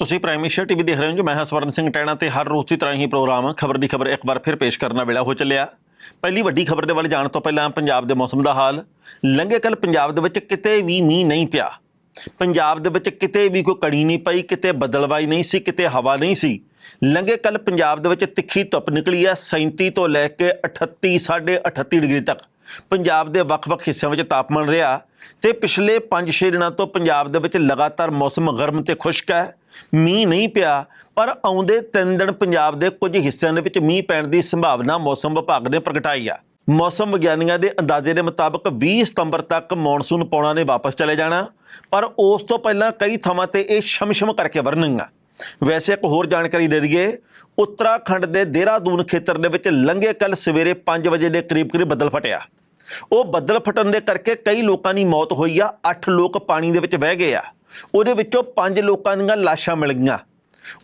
ਤੁਸੀਂ prime minister TV ਦੇਖ ਰਹੇ ਹੋ ਜੀ, ਮੈਂ ਹਾਂ ਸਵਰਨ ਸਿੰਘ ਟੈਣਾ ਤੇ ਹਰ ਰੋਜ਼ ਦੀ ਤਰ੍ਹਾਂ ਹੀ ਪ੍ਰੋਗਰਾਮ ਖਬਰ ਦੀ ਖਬਰ ਇੱਕ ਵਾਰ ਫਿਰ ਪੇਸ਼ ਕਰਨਾ ਵੇਲਾ ਹੋ ਚੱਲਿਆ। ਪਹਿਲੀ ਵੱਡੀ ਖਬਰ ਦੇ ਵੱਲ ਜਾਣ ਤੋਂ ਪਹਿਲਾਂ ਪੰਜਾਬ ਦੇ ਮੌਸਮ ਦਾ ਹਾਲ। ਲੰਘੇ ਕੱਲ ਪੰਜਾਬ ਦੇ ਵਿੱਚ ਕਿਤੇ ਵੀ ਮੀਂਹ ਨਹੀਂ ਪਿਆ। ਪੰਜਾਬ ਦੇ ਵਿੱਚ ਕਿਤੇ ਵੀ ਕੋਈ ਕਣੀ ਨਹੀਂ ਪਈ, ਕਿਤੇ ਬਦਲਵਾਈ ਨਹੀਂ ਸੀ, ਕਿਤੇ ਹਵਾ ਨਹੀਂ ਸੀ। ਲੰਘੇ ਕੱਲ ਪੰਜਾਬ ਦੇ ਵਿੱਚ ਤਿੱਖੀ ਧੁੱਪ ਨਿਕਲੀ ਹੈ 37 ਤੋਂ ਲੈ ਕੇ 38 38 ਡਿਗਰੀ ਤੱਕ। ਪੰਜਾਬ ਦੇ ਵੱਖ-ਵੱਖ ਹਿੱਸਿਆਂ ਵਿੱਚ ਤਾਪਮਾਨ ਰਿਹਾ ਤੇ ਪਿਛਲੇ 5-6 ਦਿਨਾਂ ਤੋਂ ਪੰਜਾਬ ਦੇ ਵਿੱਚ ਲਗਾਤਾਰ ਮੌਸਮ ਗਰਮ ਤੇ ਖੁਸ਼ਕ ਹੈ। ਮੀਂਹ ਨਹੀਂ ਪਿਆ, ਪਰ ਆਉਂਦੇ 3 ਦਿਨ ਪੰਜਾਬ ਦੇ ਕੁਝ ਹਿੱਸਿਆਂ ਦੇ ਵਿੱਚ ਮੀਂਹ ਪੈਣ ਦੀ ਸੰਭਾਵਨਾ ਮੌਸਮ ਵਿਭਾਗ ਨੇ ਪ੍ਰਗਟਾਈ ਆ। ਮੌਸਮ ਵਿਗਿਆਨੀਆਂ ਦੇ ਅੰਦਾਜ਼ੇ ਦੇ ਮੁਤਾਬਕ 20 ਸਤੰਬਰ ਤੱਕ ਮੌਨਸੂਨ ਪੌਣਾ ਨੇ ਵਾਪਸ ਚਲੇ ਜਾਣਾ, ਪਰ ਉਸ ਤੋਂ ਪਹਿਲਾਂ ਕਈ ਥਾਵਾਂ ਤੇ ਇਹ ਸ਼ਮਸ਼ਮ ਕਰਕੇ ਵਰਨੇਗਾ ਵੈਸੇ ਇੱਕ ਹੋਰ ਜਾਣਕਾਰੀ ਦੇ ਦਈਏ, ਉੱਤਰਾਖੰਡ ਦੇ ਦੇਹਰਾਦੂਨ ਖੇਤਰ ਦੇ ਵਿੱਚ ਲੰਘੇ ਕੱਲ ਸਵੇਰੇ 5 ਵਜੇ ਦੇ ਕਰੀਬ-ਕਰੀਬ ਬੱਦਲ ਫਟਿਆ। ਉਹ ਬੱਦਲ ਫਟਣ ਦੇ ਕਰਕੇ ਕਈ ਲੋਕਾਂ ਦੀ ਮੌਤ ਹੋਈ ਆ 8 ਲੋਕ ਪਾਣੀ ਦੇ ਵਿੱਚ ਵਹਿ ਗਏ ਆ। ਉਹਦੇ ਵਿੱਚੋਂ ਪੰਜ ਲੋਕਾਂ ਦੀਆਂ ਲਾਸ਼ਾਂ ਮਿਲ ਗਈਆਂ।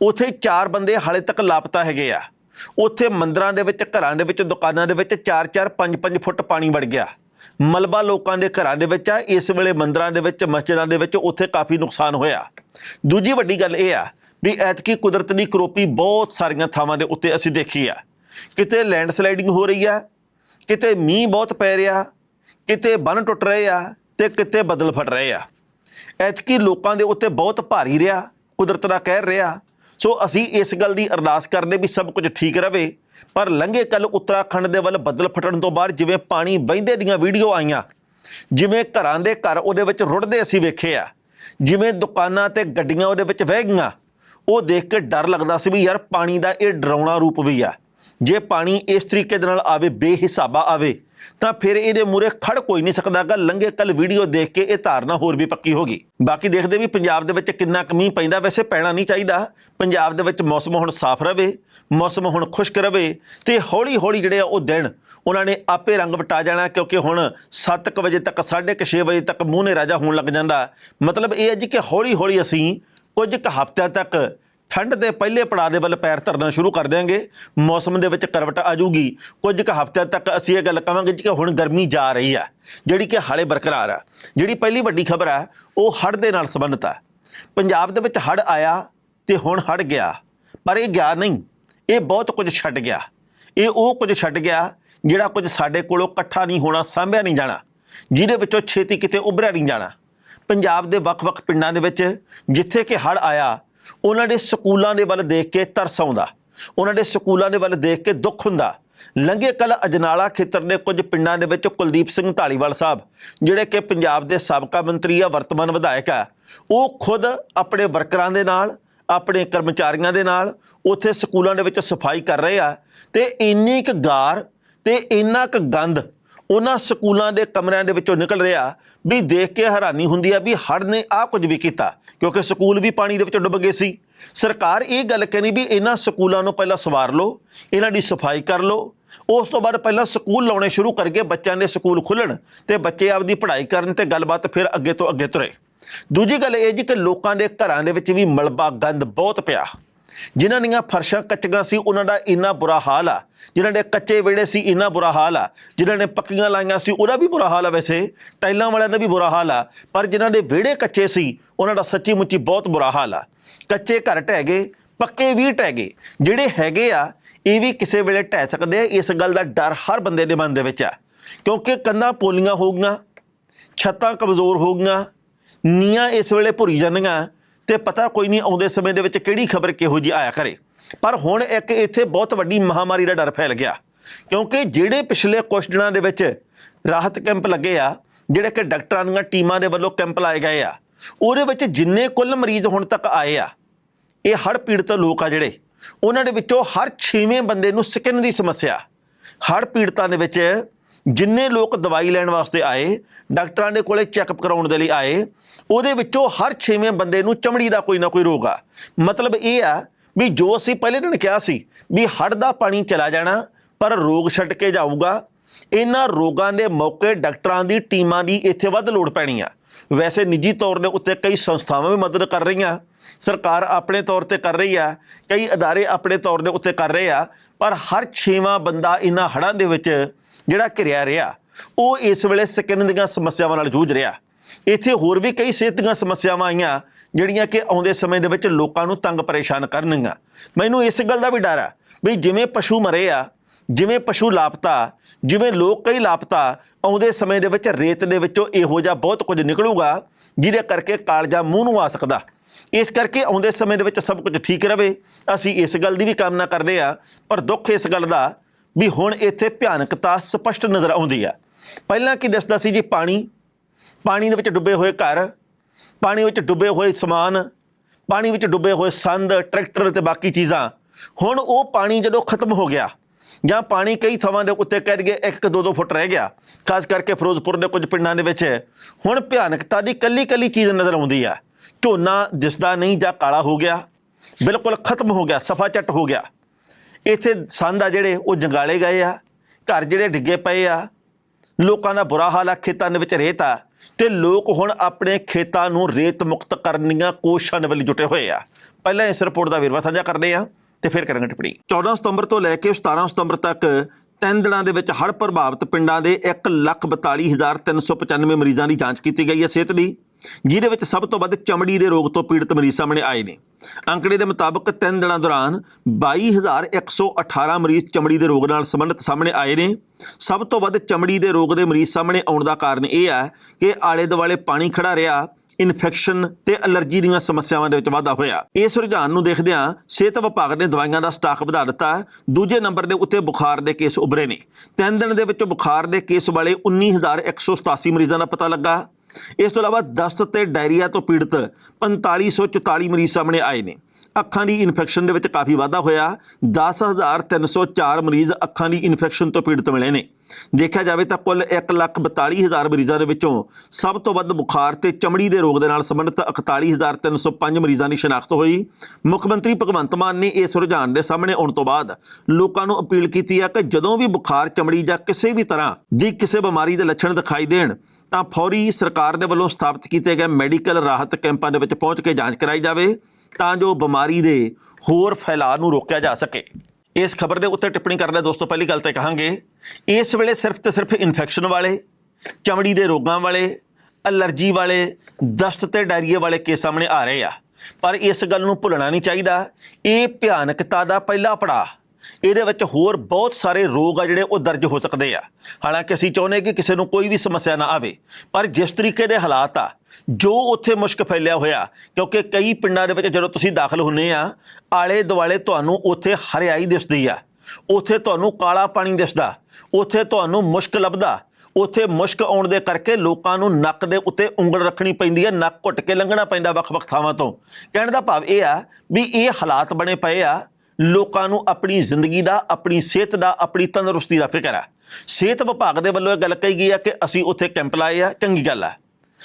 ਉੱਥੇ ਚਾਰ ਬੰਦੇ ਹਾਲੇ ਤੱਕ ਲਾਪਤਾ ਹੈਗੇ ਆ। ਉੱਥੇ ਮੰਦਰਾਂ ਦੇ ਵਿੱਚ, ਘਰਾਂ ਦੇ ਵਿੱਚ, ਦੁਕਾਨਾਂ ਦੇ ਵਿੱਚ 4-4 5-5 ਫੁੱਟ ਪਾਣੀ ਵੜ ਗਿਆ। ਮਲਬਾ ਲੋਕਾਂ ਦੇ ਘਰਾਂ ਦੇ ਵਿੱਚ ਆ। ਇਸ ਵੇਲੇ ਮੰਦਰਾਂ ਦੇ ਵਿੱਚ, ਮਸਜਿਦਾਂ ਦੇ ਵਿੱਚ ਉੱਥੇ ਕਾਫੀ ਨੁਕਸਾਨ ਹੋਇਆ। ਦੂਜੀ ਵੱਡੀ ਗੱਲ ਇਹ ਆ ਵੀ ਐਤਕੀ ਕੁਦਰਤ ਦੀ ਕਰੋਪੀ ਬਹੁਤ ਸਾਰੀਆਂ ਥਾਵਾਂ ਦੇ ਉੱਤੇ ਅਸੀਂ ਦੇਖੀ ਆ। ਕਿਤੇ ਲੈਂਡ ਸਲਾਈਡਿੰਗ ਹੋ ਰਹੀ ਆ, ਕਿਤੇ ਮੀਂਹ ਬਹੁਤ ਪੈ ਰਿਹਾ, ਕਿਤੇ ਬੰਨ ਟੁੱਟ ਰਹੇ ਆ ਤੇ ਕਿਤੇ ਬੱਦਲ ਫਟ ਰਹੇ ਆ। ਐਤਕੀ ਲੋਕਾਂ ਦੇ ਉੱਤੇ ਬਹੁਤ ਭਾਰੀ ਰਿਹਾ, ਕੁਦਰਤ ਦਾ ਕਹਿਰ ਰਿਹਾ। ਸੋ ਅਸੀਂ ਇਸ ਗੱਲ ਦੀ ਅਰਦਾਸ ਕਰਦੇ ਵੀ ਸਭ ਕੁਝ ਠੀਕ ਰਵੇ। ਪਰ ਲੰਘੇ ਕੱਲ ਉੱਤਰਾਖੰਡ ਦੇ ਵੱਲ ਬੱਦਲ ਫਟਣ ਤੋਂ ਬਾਅਦ ਜਿਵੇਂ ਪਾਣੀ ਵਹਿੰਦੇ ਦੀਆਂ ਵੀਡੀਓ ਆਈਆਂ, ਜਿਵੇਂ ਘਰਾਂ ਦੇ ਘਰ ਉਹਦੇ ਵਿੱਚ ਰੁੜਦੇ ਅਸੀਂ ਵੇਖੇ ਆ, ਜਿਵੇਂ ਦੁਕਾਨਾਂ ਤੇ ਗੱਡੀਆਂ ਉਹਦੇ ਵਿੱਚ ਵਹਿ ਗਈਆਂ, ਉਹ ਦੇਖ ਕੇ ਡਰ ਲੱਗਦਾ ਸੀ ਵੀ ਯਾਰ ਪਾਣੀ ਦਾ ਇਹ ਡਰਾਉਣਾ ਰੂਪ ਵੀ ਆ। ਜੇ ਪਾਣੀ ਇਸ ਤਰੀਕੇ ਦੇ ਨਾਲ ਆਵੇ, ਬੇਹਿਸਾਬਾ ਆਵੇ ਤਾਂ ਫਿਰ ਇਹਦੇ ਮੂਰੇ ਖੜ ਕੋਈ ਨਹੀਂ ਸਕਦਾਗਾ। ਲੰਘੇ ਕੱਲ ਵੀਡੀਓ ਦੇਖ ਕੇ ਇਹ ਧਾਰਨਾ ਹੋਰ ਵੀ ਪੱਕੀ ਹੋ ਗਈ। ਬਾਕੀ ਦੇਖਦੇ ਵੀ ਪੰਜਾਬ ਦੇ ਵਿੱਚ ਕਿੰਨਾ ਕੁ ਮੀਂਹ ਪੈਂਦਾ। ਵੈਸੇ ਪੈਣਾ ਨਹੀਂ ਚਾਹੀਦਾ। ਪੰਜਾਬ ਦੇ ਵਿੱਚ ਮੌਸਮ ਹੁਣ ਸਾਫ਼ ਰਵੇ, ਮੌਸਮ ਹੁਣ ਖੁਸ਼ਕ ਰਵੇ ਤੇ ਹੌਲੀ ਹੌਲੀ ਜਿਹੜੇ ਆ ਉਹ ਦਿਨ, ਉਹਨਾਂ ਨੇ ਆਪੇ ਰੰਗ ਵਟਾ ਜਾਣਾ ਕਿਉਂਕਿ ਹੁਣ 7:00 ਵਜੇ ਤੱਕ 6:30 ਵਜੇ ਤੱਕ ਮੂੰਹ ਨੇ ਰਾਜਾ ਹੋਣ ਲੱਗ ਜਾਂਦਾ। ਮਤਲਬ ਇਹ ਹੈ ਜੀ ਕਿ ਹੌਲੀ ਹੌਲੀ ਅਸੀਂ ਕੁਝ ਕੁ ਹਫ਼ਤਿਆਂ ਤੱਕ ਠੰਡ ਦੇ ਪਹਿਲੇ ਪੜਾਅ ਦੇ ਵੱਲ ਪੈਰ ਧਰਨਾ ਸ਼ੁਰੂ ਕਰ ਦੇਵਾਂਗੇ ਮੌਸਮ ਦੇ ਵਿੱਚ ਕਰਵਟ ਆ ਜੂਗੀ ਕੁਝ ਕੁ ਹਫ਼ਤਿਆਂ ਤੱਕ ਅਸੀਂ ਇਹ ਗੱਲ ਕਵਾਂਗੇ ਕਿ ਹੁਣ ਗਰਮੀ ਜਾ ਰਹੀ ਆ, ਜਿਹੜੀ ਕਿ ਹਾਲੇ ਬਰਕਰਾਰ ਆ। ਜਿਹੜੀ ਪਹਿਲੀ ਵੱਡੀ ਖਬਰ ਆ, ਉਹ ਹੜ੍ਹ ਦੇ ਨਾਲ ਸੰਬੰਧਿਤ ਆ। ਪੰਜਾਬ ਦੇ ਵਿੱਚ ਹੜ੍ਹ ਆਇਆ ਤੇ ਹੁਣ ਹੜ੍ਹ ਗਿਆ, ਪਰ ਇਹ ਗਿਆ ਨਹੀਂ। ਇਹ ਬਹੁਤ ਕੁਝ ਛੱਡ ਗਿਆ। ਇਹ ਉਹ ਕੁਝ ਛੱਡ ਗਿਆ ਜਿਹੜਾ ਕੁਝ ਸਾਡੇ ਕੋਲੋਂ ਇਕੱਠਾ ਨਹੀਂ ਹੋਣਾ, ਸਾਂਭਿਆ ਨਹੀਂ ਜਾਣਾ, ਜਿਹਦੇ ਵਿੱਚੋਂ ਛੇਤੀ ਕਿਤੇ ਉਭਰਿਆ ਨਹੀਂ ਜਾਣਾ। ਪੰਜਾਬ ਦੇ ਵੱਖ-ਵੱਖ ਪਿੰਡਾਂ ਦੇ ਵਿੱਚ ਜਿੱਥੇ ਕਿ ਹੜ੍ਹ ਆਇਆ ਉਹਨਾਂ ਦੇ ਸਕੂਲਾਂ ਦੇ ਵੱਲ ਦੇਖ ਕੇ ਤਰਸ ਆਉਂਦਾ। ਉਹਨਾਂ ਦੇ ਸਕੂਲਾਂ ਦੇ ਵੱਲ ਦੇਖ ਕੇ ਦੁੱਖ ਹੁੰਦਾ। ਲੰਘੇ ਕੱਲ ਅਜਨਾਲਾ ਖੇਤਰ ਦੇ ਕੁਝ ਪਿੰਡਾਂ ਦੇ ਵਿੱਚ ਕੁਲਦੀਪ ਸਿੰਘ ਢਾਲੀਵਾਲ ਸਾਹਿਬ, ਜਿਹੜੇ ਕਿ ਪੰਜਾਬ ਦੇ ਸਾਬਕਾ ਮੰਤਰੀ ਆ, ਵਰਤਮਾਨ ਵਿਧਾਇਕ ਆ, ਉਹ ਖੁਦ ਆਪਣੇ ਵਰਕਰਾਂ ਦੇ ਨਾਲ, ਆਪਣੇ ਕਰਮਚਾਰੀਆਂ ਦੇ ਨਾਲ ਉੱਥੇ ਸਕੂਲਾਂ ਦੇ ਵਿੱਚ ਸਫ਼ਾਈ ਕਰ ਰਹੇ ਆ। ਤੇ ਇੰਨੀ ਕੁ ਗਾਰ ਤੇ ਇੰਨਾ ਕੁ ਗੰਦ ਉਹਨਾਂ ਸਕੂਲਾਂ ਦੇ ਕਮਰਿਆਂ ਦੇ ਵਿੱਚੋਂ ਨਿਕਲ ਰਿਹਾ ਵੀ ਦੇਖ ਕੇ ਹੈਰਾਨੀ ਹੁੰਦੀ ਆ ਵੀ ਹੜ ਨੇ ਆ ਕੁਝ ਵੀ ਕੀਤਾ, ਕਿਉਂਕਿ ਸਕੂਲ ਵੀ ਪਾਣੀ ਦੇ ਵਿੱਚ ਡੁੱਬ ਗਏ ਸੀ। ਸਰਕਾਰ ਇਹ ਗੱਲ ਕਹਿੰਦੀ ਵੀ ਇਹਨਾਂ ਸਕੂਲਾਂ ਨੂੰ ਪਹਿਲਾਂ ਸਵਾਰ ਲਓ, ਇਹਨਾਂ ਦੀ ਸਫ਼ਾਈ ਕਰ ਲਓ, ਉਸ ਤੋਂ ਬਾਅਦ ਪਹਿਲਾਂ ਸਕੂਲ ਲਾਉਣੇ ਸ਼ੁਰੂ ਕਰਕੇ ਬੱਚਿਆਂ ਦੇ ਸਕੂਲ ਖੁੱਲਣ ਤੇ ਬੱਚੇ ਆਪਦੀ ਪੜ੍ਹਾਈ ਕਰਨ ਤੇ ਗੱਲਬਾਤ ਫਿਰ ਅੱਗੇ ਤੋਂ ਅੱਗੇ ਤੁਰੇ। ਦੂਜੀ ਗੱਲ ਇਹ ਜੀ ਕਿ ਲੋਕਾਂ ਦੇ ਘਰਾਂ ਦੇ ਵਿੱਚ ਵੀ ਮਲਬਾ ਗੰਦ ਬਹੁਤ ਪਿਆ। ਜਿਨ੍ਹਾਂ ਦੀਆਂ ਫਰਸ਼ਾਂ ਕੱਚੀਆਂ ਸੀ, ਉਹਨਾਂ ਦਾ ਇੰਨਾ ਬੁਰਾ ਹਾਲ ਆ। ਜਿਨ੍ਹਾਂ ਦੇ ਕੱਚੇ ਵਿਹੜੇ ਸੀ, ਇੰਨਾ ਬੁਰਾ ਹਾਲ ਆ। ਜਿਨ੍ਹਾਂ ਨੇ ਪੱਕੀਆਂ ਲਾਈਆਂ ਸੀ, ਉਹਦਾ ਵੀ ਬੁਰਾ ਹਾਲ ਆ ਵੈਸੇ। ਟਾਈਲਾਂ ਵਾਲਿਆਂ ਦਾ ਵੀ ਬੁਰਾ ਹਾਲ ਆ। ਪਰ ਜਿਨ੍ਹਾਂ ਦੇ ਵਿਹੜੇ ਕੱਚੇ ਸੀ, ਉਹਨਾਂ ਦਾ ਸੱਚੀ ਮੁੱਚੀ ਬਹੁਤ ਬੁਰਾ ਹਾਲ ਆ। ਕੱਚੇ ਘਰ ਢਹਿ ਗਏ, ਪੱਕੇ ਵੀ ਢਹਿ ਗਏ। ਜਿਹੜੇ ਹੈਗੇ ਆ, ਇਹ ਵੀ ਕਿਸੇ ਵੇਲੇ ਢਹਿ ਸਕਦੇ ਆ। ਇਸ ਗੱਲ ਦਾ ਡਰ ਹਰ ਬੰਦੇ ਦੇ ਮਨ ਦੇ ਵਿੱਚ ਆ। ਕਿਉਂਕਿ ਕੰਧਾਂ ਪੋਲੀਆਂ ਹੋ ਗਈਆਂ, ਛੱਤਾਂ ਕਮਜ਼ੋਰ ਹੋ ਗਈਆਂ ਨੀਆਂ ਇਸ ਵੇਲੇ ਭੁਰੀ ਜਾਂਦੀਆਂ। ਤੇ ਪਤਾ ਕੋਈ ਨਹੀਂ ਆਉਂਦੇ ਸਮੇਂ ਦੇ ਵਿੱਚ ਕਿਹੜੀ ਖਬਰ ਕਿਹੋ ਜੀ ਆਇਆ ਕਰੇ। ਪਰ ਹੁਣ ਇੱਕ ਇੱਥੇ ਬਹੁਤ ਵੱਡੀ ਮਹਾਮਾਰੀ ਦਾ ਡਰ ਫੈਲ ਗਿਆ। ਕਿਉਂਕਿ ਜਿਹੜੇ ਪਿਛਲੇ ਕੁਝ ਦਿਨਾਂ ਦੇ ਵਿੱਚ ਰਾਹਤ ਕੈਂਪ ਲੱਗੇ ਆ, ਜਿਹੜੇ ਕਿ ਡਾਕਟਰਾਂ ਦੀਆਂ ਟੀਮਾਂ ਦੇ ਵੱਲੋਂ ਕੈਂਪ ਲਾਏ ਗਏ ਆ, ਉਹਦੇ ਵਿੱਚ ਜਿੰਨੇ ਕੁੱਲ ਮਰੀਜ਼ ਹੁਣ ਤੱਕ ਆਏ ਆ, ਇਹ ਹੜ੍ਹ ਪੀੜਤ ਲੋਕ ਆ ਜਿਹੜੇ। ਉਹਨਾਂ ਦੇ ਵਿੱਚੋਂ ਹਰ 6ਵੇਂ ਬੰਦੇ ਨੂੰ ਸਕਿਨ ਦੀ ਸਮੱਸਿਆ, ਹੜ੍ਹ ਪੀੜਤਾਂ ਦੇ ਵਿੱਚ ਜਿੰਨੇ ਲੋਕ ਦਵਾਈ ਲੈਣ ਵਾਸਤੇ ਆਏ, ਡਾਕਟਰਾਂ ਦੇ ਕੋਲੇ ਚੈੱਕਅਪ ਕਰਾਉਣ ਦੇ ਲਈ ਆਏ, ਉਹਦੇ ਵਿੱਚੋਂ ਹਰ 6ਵੇਂ ਬੰਦੇ ਨੂੰ ਚਮੜੀ ਦਾ ਕੋਈ ਨਾ ਕੋਈ ਰੋਗ ਆ। ਮਤਲਬ ਇਹ ਆ ਵੀ ਜੋ ਅਸੀਂ ਪਹਿਲੇ ਦਿਨ ਕਿਹਾ ਸੀ ਵੀ ਹੜ੍ਹ ਦਾ ਪਾਣੀ ਚਲਾ ਜਾਣਾ, ਪਰ ਰੋਗ ਛੱਡ ਕੇ ਜਾਊਗਾ। ਇਹਨਾਂ ਰੋਗਾਂ ਦੇ ਮੌਕੇ ਡਾਕਟਰਾਂ ਦੀ ਟੀਮਾਂ ਦੀ ਇੱਥੇ ਵੱਧ ਲੋੜ ਪੈਣੀ ਆ। ਵੈਸੇ ਨਿੱਜੀ ਤੌਰ ਦੇ ਉੱਤੇ ਕਈ ਸੰਸਥਾਵਾਂ ਵੀ ਮਦਦ ਕਰ ਰਹੀਆਂ। ਸਰਕਾਰ ਆਪਣੇ ਤੌਰ ਤੇ ਕਰ ਰਹੀ ਆ, ਕਈ ਅਦਾਰੇ ਆਪਣੇ ਤੌਰ ਦੇ ਉੱਤੇ ਕਰ ਰਹੇ ਆ, ਪਰ ਹਰ ਛੇਵਾਂ ਬੰਦਾ ਇਹਨਾਂ ਹੜ੍ਹਾਂ ਦੇ ਵਿੱਚ ਜਿਹੜਾ ਘਿਰਿਆ ਰਿਹਾ, ਉਹ ਇਸ ਵੇਲੇ ਸਕਿਨ ਦੀਆਂ ਸਮੱਸਿਆਵਾਂ ਨਾਲ ਜੂਝ ਰਿਹਾ। ਇੱਥੇ ਹੋਰ ਵੀ ਕਈ ਸਿਹਤ ਦੀਆਂ ਸਮੱਸਿਆਵਾਂ ਆਈਆਂ, ਜਿਹੜੀਆਂ ਕਿ ਆਉਂਦੇ ਸਮੇਂ ਦੇ ਵਿੱਚ ਲੋਕਾਂ ਨੂੰ ਤੰਗ ਪਰੇਸ਼ਾਨ ਕਰਨਗੀਆਂ। ਮੈਨੂੰ ਇਸ ਗੱਲ ਦਾ ਵੀ ਡਰ ਆ ਵੀ ਜਿਵੇਂ ਪਸ਼ੂ ਮਰੇ ਆ, ਜਿਵੇਂ ਪਸ਼ੂ ਲਾਪਤਾ, ਜਿਵੇਂ ਲੋਕ ਕਈ ਲਾਪਤਾ, ਆਉਂਦੇ ਸਮੇਂ ਦੇ ਵਿੱਚ ਰੇਤ ਦੇ ਵਿੱਚੋਂ ਇਹੋ ਜਿਹਾ ਬਹੁਤ ਕੁਝ ਨਿਕਲੂਗਾ, ਜਿਹਦੇ ਕਰਕੇ ਕਾਲਜਾ ਮੂੰਹ ਨੂੰ ਆ ਸਕਦਾ। ਇਸ ਕਰਕੇ ਆਉਂਦੇ ਸਮੇਂ ਦੇ ਵਿੱਚ ਸਭ ਕੁਝ ਠੀਕ ਰਵੇ। ਅਸੀਂ ਇਸ ਗੱਲ ਦੀ ਵੀ ਕਾਮਨਾ ਕਰਦੇ ਆ, ਪਰ ਦੁੱਖ ਇਸ ਗੱਲ ਦਾ ਵੀ ਹੁਣ ਇੱਥੇ ਭਿਆਨਕਤਾ ਸਪਸ਼ਟ ਨਜ਼ਰ ਆਉਂਦੀ ਆ ਪਹਿਲਾਂ ਕੀ ਦੱਸਦਾ ਸੀ ਜੀ ਪਾਣੀ? ਪਾਣੀ ਦੇ ਵਿੱਚ ਡੁੱਬੇ ਹੋਏ ਘਰ, ਪਾਣੀ ਵਿੱਚ ਡੁੱਬੇ ਹੋਏ ਸਮਾਨ, ਪਾਣੀ ਵਿੱਚ ਡੁੱਬੇ ਹੋਏ ਸੰਦ, ਟਰੈਕਟਰ ਤੇ ਬਾਕੀ ਚੀਜ਼ਾਂ। ਹੁਣ ਉਹ ਪਾਣੀ ਜਦੋਂ ਖਤਮ ਹੋ ਗਿਆ, ਜਾਂ ਪਾਣੀ ਕਈ ਥਾਵਾਂ ਦੇ ਉੱਤੇ ਕਹਿ ਦਈਏ 1-2-2 ਫੁੱਟ ਰਹਿ ਗਿਆ, ਖਾਸ ਕਰਕੇ ਫਿਰੋਜ਼ਪੁਰ ਦੇ ਕੁਝ ਪਿੰਡਾਂ ਦੇ ਵਿੱਚ, ਹੁਣ ਭਿਆਨਕਤਾ ਦੀ ਕੱਲੀ-ਕੱਲੀ ਚੀਜ਼ ਨਜ਼ਰ ਆਉਂਦੀ ਆ ਝੋਨਾ ਦਿਸਦਾ ਨਹੀਂ ਜਾਂ ਕਾਲਾ ਹੋ ਗਿਆ, ਬਿਲਕੁਲ ਖਤਮ ਹੋ ਗਿਆ ਸਫਾ ਚੱਟ ਹੋ ਗਿਆ। ਇੱਥੇ ਸੰਦ ਆ ਜਿਹੜੇ, ਉਹ ਜੰਗਾਲੇ ਗਏ ਆ, ਘਰ ਜਿਹੜੇ ਡਿੱਗੇ ਪਏ ਆ। ਲੋਕਾਂ ਦਾ ਬੁਰਾ ਹਾਲ ਆ, ਖੇਤਾਂ ਦੇ ਵਿੱਚ ਰੇਤ ਆ। ਤੇ ਲੋਕ ਹੁਣ ਆਪਣੇ ਖੇਤਾਂ ਨੂੰ ਰੇਤ ਮੁਕਤ ਕਰਨ ਦੀਆਂ ਕੋਸ਼ਿਸ਼ਾਂ ਦੇ ਵੱਲ ਜੁਟੇ ਹੋਏ ਆ। ਪਹਿਲਾਂ ਇਸ ਰਿਪੋਰਟ ਦਾ ਵੇਰਵਾ ਸਾਂਝਾ ਕਰਦੇ ਆ, ਤੇ ਫਿਰ ਕਰਾਂਗੇ ਟਿੱਪਣੀ। 14 ਸਤੰਬਰ ਤੋਂ ਲੈ ਕੇ 17 ਸਤੰਬਰ ਤੱਕ ਤਿੰਨ ਦਿਨਾਂ ਦੇ ਵਿੱਚ ਹੜ੍ਹ ਪ੍ਰਭਾਵਿਤ ਪਿੰਡਾਂ ਦੇ 142395 ਮਰੀਜ਼ਾਂ ਦੀ ਜਾਂਚ ਕੀਤੀ ਗਈ ਹੈ ਸਿਹਤ ਦੀ ਜਿਹਦੇ ਵਿੱਚ ਸਭ ਤੋਂ ਵੱਧ ਚਮੜੀ ਦੇ ਰੋਗ ਤੋਂ ਪੀੜਤ ਮਰੀਜ਼ ਸਾਹਮਣੇ ਆਏ ਨੇ। ਅੰਕੜੇ ਦੇ ਮੁਤਾਬਕ ਤਿੰਨ ਦਿਨਾਂ ਦੌਰਾਨ 22118 ਮਰੀਜ਼ ਚਮੜੀ ਦੇ ਰੋਗ ਨਾਲ ਸੰਬੰਧਿਤ ਸਾਹਮਣੇ ਆਏ ਨੇ। ਸਭ ਤੋਂ ਵੱਧ ਚਮੜੀ ਦੇ ਰੋਗ ਦੇ ਮਰੀਜ਼ ਸਾਹਮਣੇ ਆਉਣ ਦਾ ਕਾਰਨ ਇਹ ਹੈ ਕਿ ਆਲੇ ਦੁਆਲੇ ਪਾਣੀ ਖੜਾ ਰਿਹਾ ਇਨਫੈਕਸ਼ਨ ਤੇ ਅਲਰਜੀ ਦੀਆਂ ਸਮੱਸਿਆਵਾਂ ਦੇ ਵਿੱਚ ਵਾਧਾ ਹੋਇਆ। ਇਸ ਰੁਝਾਨ ਨੂੰ ਦੇਖਦਿਆਂ ਸਿਹਤ ਵਿਭਾਗ ਨੇ ਦਵਾਈਆਂ ਦਾ ਸਟਾਕ ਵਧਾ ਦਿੱਤਾ। ਦੂਜੇ ਨੰਬਰ ਦੇ ਉੱਤੇ ਬੁਖਾਰ ਦੇ ਕੇਸ ਉਭਰੇ ਨੇ। ਤਿੰਨ ਦਿਨ ਦੇ ਵਿੱਚ ਬੁਖਾਰ ਦੇ ਕੇਸ ਵਾਲੇ 19187 ਮਰੀਜ਼ਾਂ ਦਾ ਪਤਾ ਲੱਗਾ। ਇਸ ਤੋਂ ਇਲਾਵਾ ਦਸਤ ਤੇ ਡਾਇਰੀਆ ਤੋਂ ਪੀੜਤ 4544 ਮਰੀਜ਼ ਸਾਹਮਣੇ ਆਏ ਨੇ। ਅੱਖਾਂ ਦੀ ਇਨਫੈਕਸ਼ਨ ਦੇ ਵਿੱਚ ਕਾਫੀ ਵਾਧਾ ਹੋਇਆ। 10304 ਮਰੀਜ਼ ਅੱਖਾਂ ਦੀ ਇਨਫੈਕਸ਼ਨ ਤੋਂ ਪੀੜਤ ਮਿਲੇ ਨੇ। ਦੇਖਿਆ ਜਾਵੇ ਤਾਂ ਕੁੱਲ 142000 ਮਰੀਜ਼ਾਂ ਦੇ ਵਿੱਚੋਂ ਸਭ ਤੋਂ ਵੱਧ ਬੁਖਾਰ ਤੇ ਚਮੜੀ ਦੇ ਰੋਗ ਦੇ ਨਾਲ ਸੰਬੰਧਿਤ 41305 ਮਰੀਜ਼ਾਂ ਦੀ ਸ਼ਨਾਖਤ ਹੋਈ। ਮੁੱਖ ਮੰਤਰੀ ਭਗਵੰਤ ਮਾਨ ਨੇ ਇਸ ਰੁਝਾਨ ਦੇ ਸਾਹਮਣੇ ਆਉਣ ਤੋਂ ਬਾਅਦ ਲੋਕਾਂ ਨੂੰ ਅਪੀਲ ਕੀਤੀ ਹੈ ਕਿ ਜਦੋਂ ਵੀ ਬੁਖਾਰ, ਚਮੜੀ ਜਾਂ ਕਿਸੇ ਵੀ ਤਰ੍ਹਾਂ ਦੀ ਕਿਸੇ ਬਿਮਾਰੀ ਦੇ ਲੱਛਣ ਦਿਖਾਈ ਦੇਣ, ਤਾਂ ਫੌਰੀ ਸਰਕਾਰ ਦੇ ਵੱਲੋਂ ਸਥਾਪਿਤ ਕੀਤੇ ਗਏ ਮੈਡੀਕਲ ਰਾਹਤ ਕੈਂਪਾਂ ਦੇ ਵਿੱਚ ਪਹੁੰਚ ਕੇ ਜਾਂਚ ਕਰਾਈ ਜਾਵੇ। ਤਾਂ ਜੋ ਬਿਮਾਰੀ ਦੇ ਹੋਰ ਫੈਲਾਅ ਨੂੰ ਰੋਕਿਆ ਜਾ ਸਕੇ। ਇਸ ਖਬਰ ਦੇ ਉੱਤੇ ਟਿੱਪਣੀ ਕਰ ਲਈ ਦੋਸਤੋ, ਪਹਿਲੀ ਗੱਲ ਤੇ ਕਹਾਂਗੇ, ਇਸ ਵੇਲੇ ਸਿਰਫ ਤੇ ਸਿਰਫ ਇਨਫੈਕਸ਼ਨ ਵਾਲੇ, ਚਮੜੀ ਦੇ ਰੋਗਾਂ ਵਾਲੇ ਅਲਰਜੀ ਵਾਲੇ, ਦਸਤ ਤੇ ਡਾਇਰੀਆ ਵਾਲੇ ਕੇਸ ਸਾਹਮਣੇ ਆ ਰਹੇ ਆ। ਪਰ ਇਸ ਗੱਲ ਨੂੰ ਭੁੱਲਣਾ ਨਹੀਂ ਚਾਹੀਦਾ। ਇਹ ਭਿਆਨਕਤਾ ਦਾ ਪਹਿਲਾ ਪੜਾਅ ਇਹਦੇ ਵਿੱਚ ਹੋਰ ਬਹੁਤ ਸਾਰੇ ਰੋਗ ਆ ਜਿਹੜੇ ਉਹ ਦਰਜ ਹੋ ਸਕਦੇ ਆ। ਹਾਲਾਂਕਿ ਅਸੀਂ ਚਾਹੁੰਦੇ ਕਿ ਕਿਸੇ ਨੂੰ ਕੋਈ ਵੀ ਸਮੱਸਿਆ ਨਾ ਆਵੇ, ਪਰ ਜਿਸ ਤਰੀਕੇ ਦੇ ਹਾਲਾਤ ਆ, ਜੋ ਉੱਥੇ ਮੁਸ਼ਕ ਫੈਲਿਆ ਹੋਇਆ, ਕਿਉਂਕਿ ਕਈ ਪਿੰਡਾਂ ਦੇ ਵਿੱਚ ਜਦੋਂ ਤੁਸੀਂ ਦਾਖਲ ਹੁੰਨੇ ਆ ਆਲੇ ਦੁਆਲੇ ਤੁਹਾਨੂੰ ਉੱਥੇ ਹਰਿਆਈ ਦਿਸਦੀ ਆ, ਉੱਥੇ ਤੁਹਾਨੂੰ ਕਾਲਾ ਪਾਣੀ ਦਿਸਦਾ, ਉੱਥੇ ਤੁਹਾਨੂੰ ਮੁਸ਼ਕ ਲੱਭਦਾ, ਉੱਥੇ ਮੁਸ਼ਕ ਆਉਣ ਦੇ ਕਰਕੇ ਲੋਕਾਂ ਨੂੰ ਨੱਕ ਦੇ ਉੱਤੇ ਉਂਗਲ ਰੱਖਣੀ ਪੈਂਦੀ ਹੈ ਨੱਕ ਘੁੱਟ ਕੇ ਲੰਘਣਾ ਪੈਂਦਾ ਵੱਖ-ਵੱਖ ਥਾਵਾਂ ਤੋਂ। ਕਹਿਣ ਦਾ ਭਾਵ ਇਹ ਆ ਵੀ ਇਹ ਹਾਲਾਤ ਬਣੇ ਪਏ ਆ ਲੋਕਾਂ ਨੂੰ ਆਪਣੀ ਜ਼ਿੰਦਗੀ ਦਾ, ਆਪਣੀ ਸਿਹਤ ਦਾ, ਆਪਣੀ ਤੰਦਰੁਸਤੀ ਦਾ ਫਿਕਰ ਆ। ਸਿਹਤ ਵਿਭਾਗ ਦੇ ਵੱਲੋਂ ਇਹ ਗੱਲ ਕਹੀ ਗਈ ਆ ਕਿ ਅਸੀਂ ਉੱਥੇ ਕੈਂਪ ਲਾਏ ਆ, ਚੰਗੀ ਗੱਲ ਆ।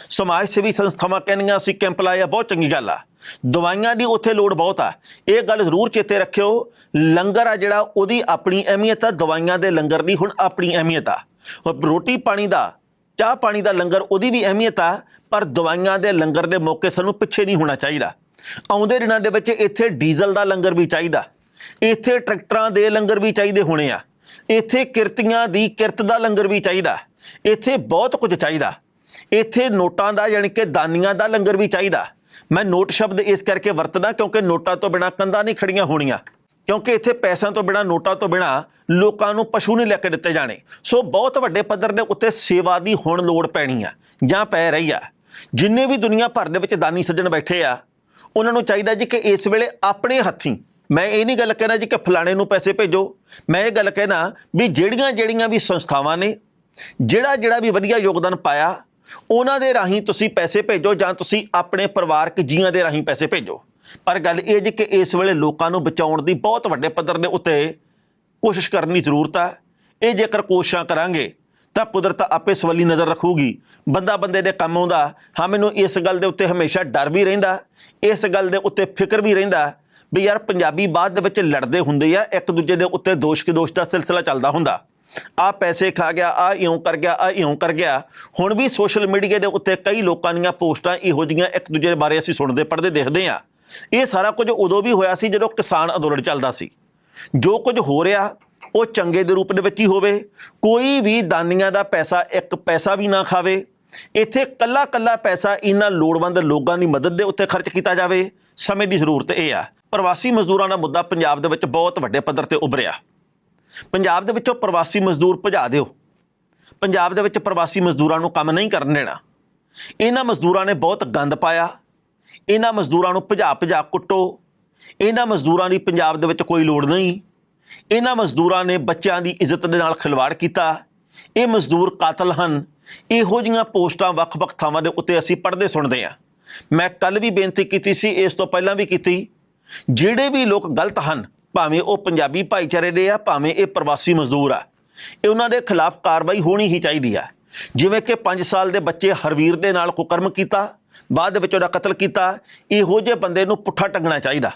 ਸਮਾਜ ਸੇਵੀ ਸੰਸਥਾਵਾਂ ਕਹਿੰਦੀਆਂ ਅਸੀਂ ਕੈਂਪ ਲਾਏ ਆ, ਬਹੁਤ ਚੰਗੀ ਗੱਲ ਆ। ਦਵਾਈਆਂ ਦੀ ਉੱਥੇ ਲੋੜ ਬਹੁਤ ਆ। ਇਹ ਗੱਲ ਜ਼ਰੂਰ ਚੇਤੇ ਰੱਖਿਓ, ਲੰਗਰ ਆ ਜਿਹੜਾ, ਉਹਦੀ ਆਪਣੀ ਅਹਿਮੀਅਤ ਆ, ਦਵਾਈਆਂ ਦੇ ਲੰਗਰ ਦੀ ਹੁਣ ਆਪਣੀ ਅਹਿਮੀਅਤ ਆ। ਰੋਟੀ ਪਾਣੀ ਦਾ, ਚਾਹ ਪਾਣੀ ਦਾ ਲੰਗਰ, ਉਹਦੀ ਵੀ ਅਹਿਮੀਅਤ ਆ, ਪਰ ਦਵਾਈਆਂ ਦੇ ਲੰਗਰ ਦੇ ਮੌਕੇ ਸਾਨੂੰ ਪਿੱਛੇ ਨਹੀਂ ਹੋਣਾ ਚਾਹੀਦਾ। ਆਉਂਦੇ ਦਿਨਾਂ ਦੇ ਵਿੱਚ ਇੱਥੇ ਡੀਜ਼ਲ ਦਾ ਲੰਗਰ ਵੀ ਚਾਹੀਦਾ। ਇੱਥੇ ਟਰੈਕਟਰਾਂ ਦੇ ਲੰਗਰ ਵੀ ਚਾਹੀਦੇ ਹੋਣੇ ਆ। ਇੱਥੇ ਕਿਰਤੀਆਂ ਦੀ ਕਿਰਤ ਦਾ ਲੰਗਰ ਵੀ ਚਾਹੀਦਾ। ਇੱਥੇ ਬਹੁਤ ਕੁਝ ਚਾਹੀਦਾ। ਇੱਥੇ ਨੋਟਾਂ ਦਾ ਯਾਨੀ ਕਿ ਦਾਨੀਆਂ ਦਾ ਲੰਗਰ ਵੀ ਚਾਹੀਦਾ। ਮੈਂ ਨੋਟ ਸ਼ਬਦ ਇਸ ਕਰਕੇ ਵਰਤਦਾ ਕਿਉਂਕਿ ਨੋਟਾਂ ਤੋਂ ਬਿਨਾ ਕੰਧਾਂ ਨਹੀਂ ਖੜੀਆਂ ਹੋਣੀਆਂ। ਕਿਉਂਕਿ ਇੱਥੇ ਪੈਸਿਆਂ ਤੋਂ ਬਿਨਾ, ਨੋਟਾਂ ਤੋਂ ਬਿਨਾ ਲੋਕਾਂ ਨੂੰ ਪਸ਼ੂ ਨਹੀਂ ਲੈ ਕੇ ਦਿੱਤੇ ਜਾਣੇ। ਸੋ ਬਹੁਤ ਵੱਡੇ ਪੱਧਰ ਦੇ ਉੱਤੇ ਸੇਵਾ ਦੀ ਹੁਣ ਲੋੜ ਪੈਣੀ ਆ, ਜਾਂ ਪੈ ਰਹੀ ਆ। ਜਿੰਨੇ ਵੀ ਦੁਨੀਆ ਭਰ ਦੇ ਵਿੱਚ ਦਾਨੀ ਸੱਜਣ ਬੈਠੇ ਆ, ਉਹਨਾਂ ਨੂੰ ਚਾਹੀਦਾ ਜੀ ਕਿ ਇਸ ਵੇਲੇ ਆਪਣੇ ਹੱਥੀਂ ਮੈਂ ਇਹ ਨਹੀਂ ਗੱਲ ਕਹਿਣਾ ਜੀ ਕਿ ਫਲਾਣੇ ਨੂੰ ਪੈਸੇ ਭੇਜੋ। ਮੈਂ ਇਹ ਗੱਲ ਕਹਿਣਾ ਵੀ ਜਿਹੜੀਆਂ ਜਿਹੜੀਆਂ ਵੀ ਸੰਸਥਾਵਾਂ ਨੇ, ਜਿਹੜਾ ਜਿਹੜਾ ਵੀ ਵਧੀਆ ਯੋਗਦਾਨ ਪਾਇਆ, ਉਹਨਾਂ ਦੇ ਰਾਹੀਂ ਤੁਸੀਂ ਪੈਸੇ ਭੇਜੋ ਜਾਂ ਤੁਸੀਂ ਆਪਣੇ ਪਰਿਵਾਰਕ ਜੀਆਂ ਦੇ ਰਾਹੀਂ ਪੈਸੇ ਭੇਜੋ। ਪਰ ਗੱਲ ਇਹ ਜੀ ਕਿ ਇਸ ਵੇਲੇ ਲੋਕਾਂ ਨੂੰ ਬਚਾਉਣ ਦੀ ਬਹੁਤ ਵੱਡੇ ਪੱਧਰ ਦੇ ਉੱਤੇ ਕੋਸ਼ਿਸ਼ ਕਰਨ ਦੀ ਜ਼ਰੂਰਤ ਹੈ ਇਹ ਜੇਕਰ ਕੋਸ਼ਿਸ਼ਾਂ ਕਰਾਂਗੇ, ਤਾਂ ਕੁਦਰਤ ਆਪੇ ਸਵੱਲੀ ਨਜ਼ਰ ਰੱਖੂਗੀ। ਬੰਦਾ ਬੰਦੇ ਦੇ ਕੰਮ ਆਉਂਦਾ, ਹਾਂ, ਮੈਨੂੰ ਇਸ ਗੱਲ ਦੇ ਉੱਤੇ ਹਮੇਸ਼ਾ ਡਰ ਵੀ ਰਹਿੰਦਾ, ਇਸ ਗੱਲ ਦੇ ਉੱਤੇ ਫਿਕਰ ਵੀ ਰਹਿੰਦਾ ਵੀ ਯਾਰ ਪੰਜਾਬੀ ਬਾਅਦ ਦੇ ਵਿੱਚ ਲੜਦੇ ਹੁੰਦੇ ਆ, ਇੱਕ ਦੂਜੇ ਦੇ ਉੱਤੇ ਦੋਸ਼ ਕਿ ਦੋਸ਼ ਦਾ ਸਿਲਸਿਲਾ ਚੱਲਦਾ ਹੁੰਦਾ। ਆ ਪੈਸੇ ਖਾ ਗਿਆ, ਆ ਇਉਂ ਕਰ ਗਿਆ, ਆ ਇਉਂ ਕਰ ਗਿਆ। ਹੁਣ ਵੀ ਸੋਸ਼ਲ ਮੀਡੀਆ ਦੇ ਉੱਤੇ ਕਈ ਲੋਕਾਂ ਦੀਆਂ ਪੋਸਟਾਂ ਇਹੋ ਜਿਹੀਆਂ ਇੱਕ ਦੂਜੇ ਬਾਰੇ ਅਸੀਂ ਸੁਣਦੇ, ਪੜ੍ਹਦੇ, ਦੇਖਦੇ ਆ। ਇਹ ਸਾਰਾ ਕੁਝ ਉਦੋਂ ਵੀ ਹੋਇਆ ਸੀ ਜਦੋਂ ਕਿਸਾਨ ਅੰਦੋਲਨ ਚੱਲਦਾ ਸੀ। ਜੋ ਕੁਝ ਹੋ ਰਿਹਾ, ਉਹ ਚੰਗੇ ਦੇ ਰੂਪ ਦੇ ਵਿੱਚ ਹੀ ਹੋਵੇ। ਕੋਈ ਵੀ ਦਾਨੀਆਂ ਦਾ ਪੈਸਾ ਇੱਕ ਪੈਸਾ ਵੀ ਨਾ ਖਾਵੇ। ਇੱਥੇ ਕੱਲਾ ਕੱਲਾ ਪੈਸਾ ਇਹਨਾਂ ਲੋੜਵੰਦ ਲੋਕਾਂ ਦੀ ਮਦਦ ਦੇ ਉੱਤੇ ਖਰਚ ਕੀਤਾ ਜਾਵੇ। ਸਮੇਂ ਦੀ ਜ਼ਰੂਰਤ ਇਹ ਆ। ਪ੍ਰਵਾਸੀ ਮਜ਼ਦੂਰਾਂ ਦਾ ਮੁੱਦਾ ਪੰਜਾਬ ਦੇ ਵਿੱਚ ਬਹੁਤ ਵੱਡੇ ਪੱਧਰ ਤੇ ਉਭਰਿਆ। ਪੰਜਾਬ ਦੇ ਵਿੱਚੋਂ ਪ੍ਰਵਾਸੀ ਮਜ਼ਦੂਰ ਭਜਾ ਦਿਓ। ਪੰਜਾਬ ਦੇ ਵਿੱਚ ਪ੍ਰਵਾਸੀ ਮਜ਼ਦੂਰਾਂ ਨੂੰ ਕੰਮ ਨਹੀਂ ਕਰਨ ਦੇਣਾ। ਇਹਨਾਂ ਮਜ਼ਦੂਰਾਂ ਨੇ ਬਹੁਤ ਗੰਦ ਪਾਇਆ। ਇਹਨਾਂ ਮਜ਼ਦੂਰਾਂ ਨੂੰ ਭਜਾ ਭਜਾ ਕੁੱਟੋ। ਇਹਨਾਂ ਮਜ਼ਦੂਰਾਂ ਦੀ ਪੰਜਾਬ ਦੇ ਵਿੱਚ ਕੋਈ ਲੋੜ ਨਹੀਂ। ਇਹਨਾਂ ਮਜ਼ਦੂਰਾਂ ਨੇ ਬੱਚਿਆਂ ਦੀ ਇੱਜ਼ਤ ਦੇ ਨਾਲ ਖਿਲਵਾੜ ਕੀਤਾ। ਇਹ ਮਜ਼ਦੂਰ ਕਾਤਲ ਹਨ। ਇਹੋ ਜਿਹੀਆਂ ਪੋਸਟਾਂ ਵੱਖ-ਵੱਖ ਥਾਵਾਂ ਦੇ ਉੱਤੇ ਅਸੀਂ ਪੜ੍ਹਦੇ ਸੁਣਦੇ ਆ ਮੈਂ ਕੱਲ ਵੀ ਬੇਨਤੀ ਕੀਤੀ ਸੀ, ਇਸ ਤੋਂ ਪਹਿਲਾਂ ਵੀ ਕੀਤੀ। ਜਿਹੜੇ ਵੀ ਲੋਕ ਗਲਤ ਹਨ, ਭਾਵੇਂ ਉਹ ਪੰਜਾਬੀ ਭਾਈਚਾਰੇ ਦੇ ਆ, ਭਾਵੇਂ ਇਹ ਪ੍ਰਵਾਸੀ ਮਜ਼ਦੂਰ ਆ, ਇਹ ਉਹਨਾਂ ਦੇ ਖਿਲਾਫ ਕਾਰਵਾਈ ਹੋਣੀ ਹੀ ਚਾਹੀਦੀ ਆ। ਜਿਵੇਂ ਕਿ 5 ਸਾਲ ਦੇ ਬੱਚੇ ਹਰਵੀਰ ਦੇ ਨਾਲ ਕੁਕਰਮ ਕੀਤਾ, ਬਾਅਦ ਦੇ ਵਿੱਚ ਉਹਦਾ ਕਤਲ ਕੀਤਾ, ਇਹੋ ਜਿਹੇ ਬੰਦੇ ਨੂੰ ਪੁੱਠਾ ਟੰਗਣਾ ਚਾਹੀਦਾ।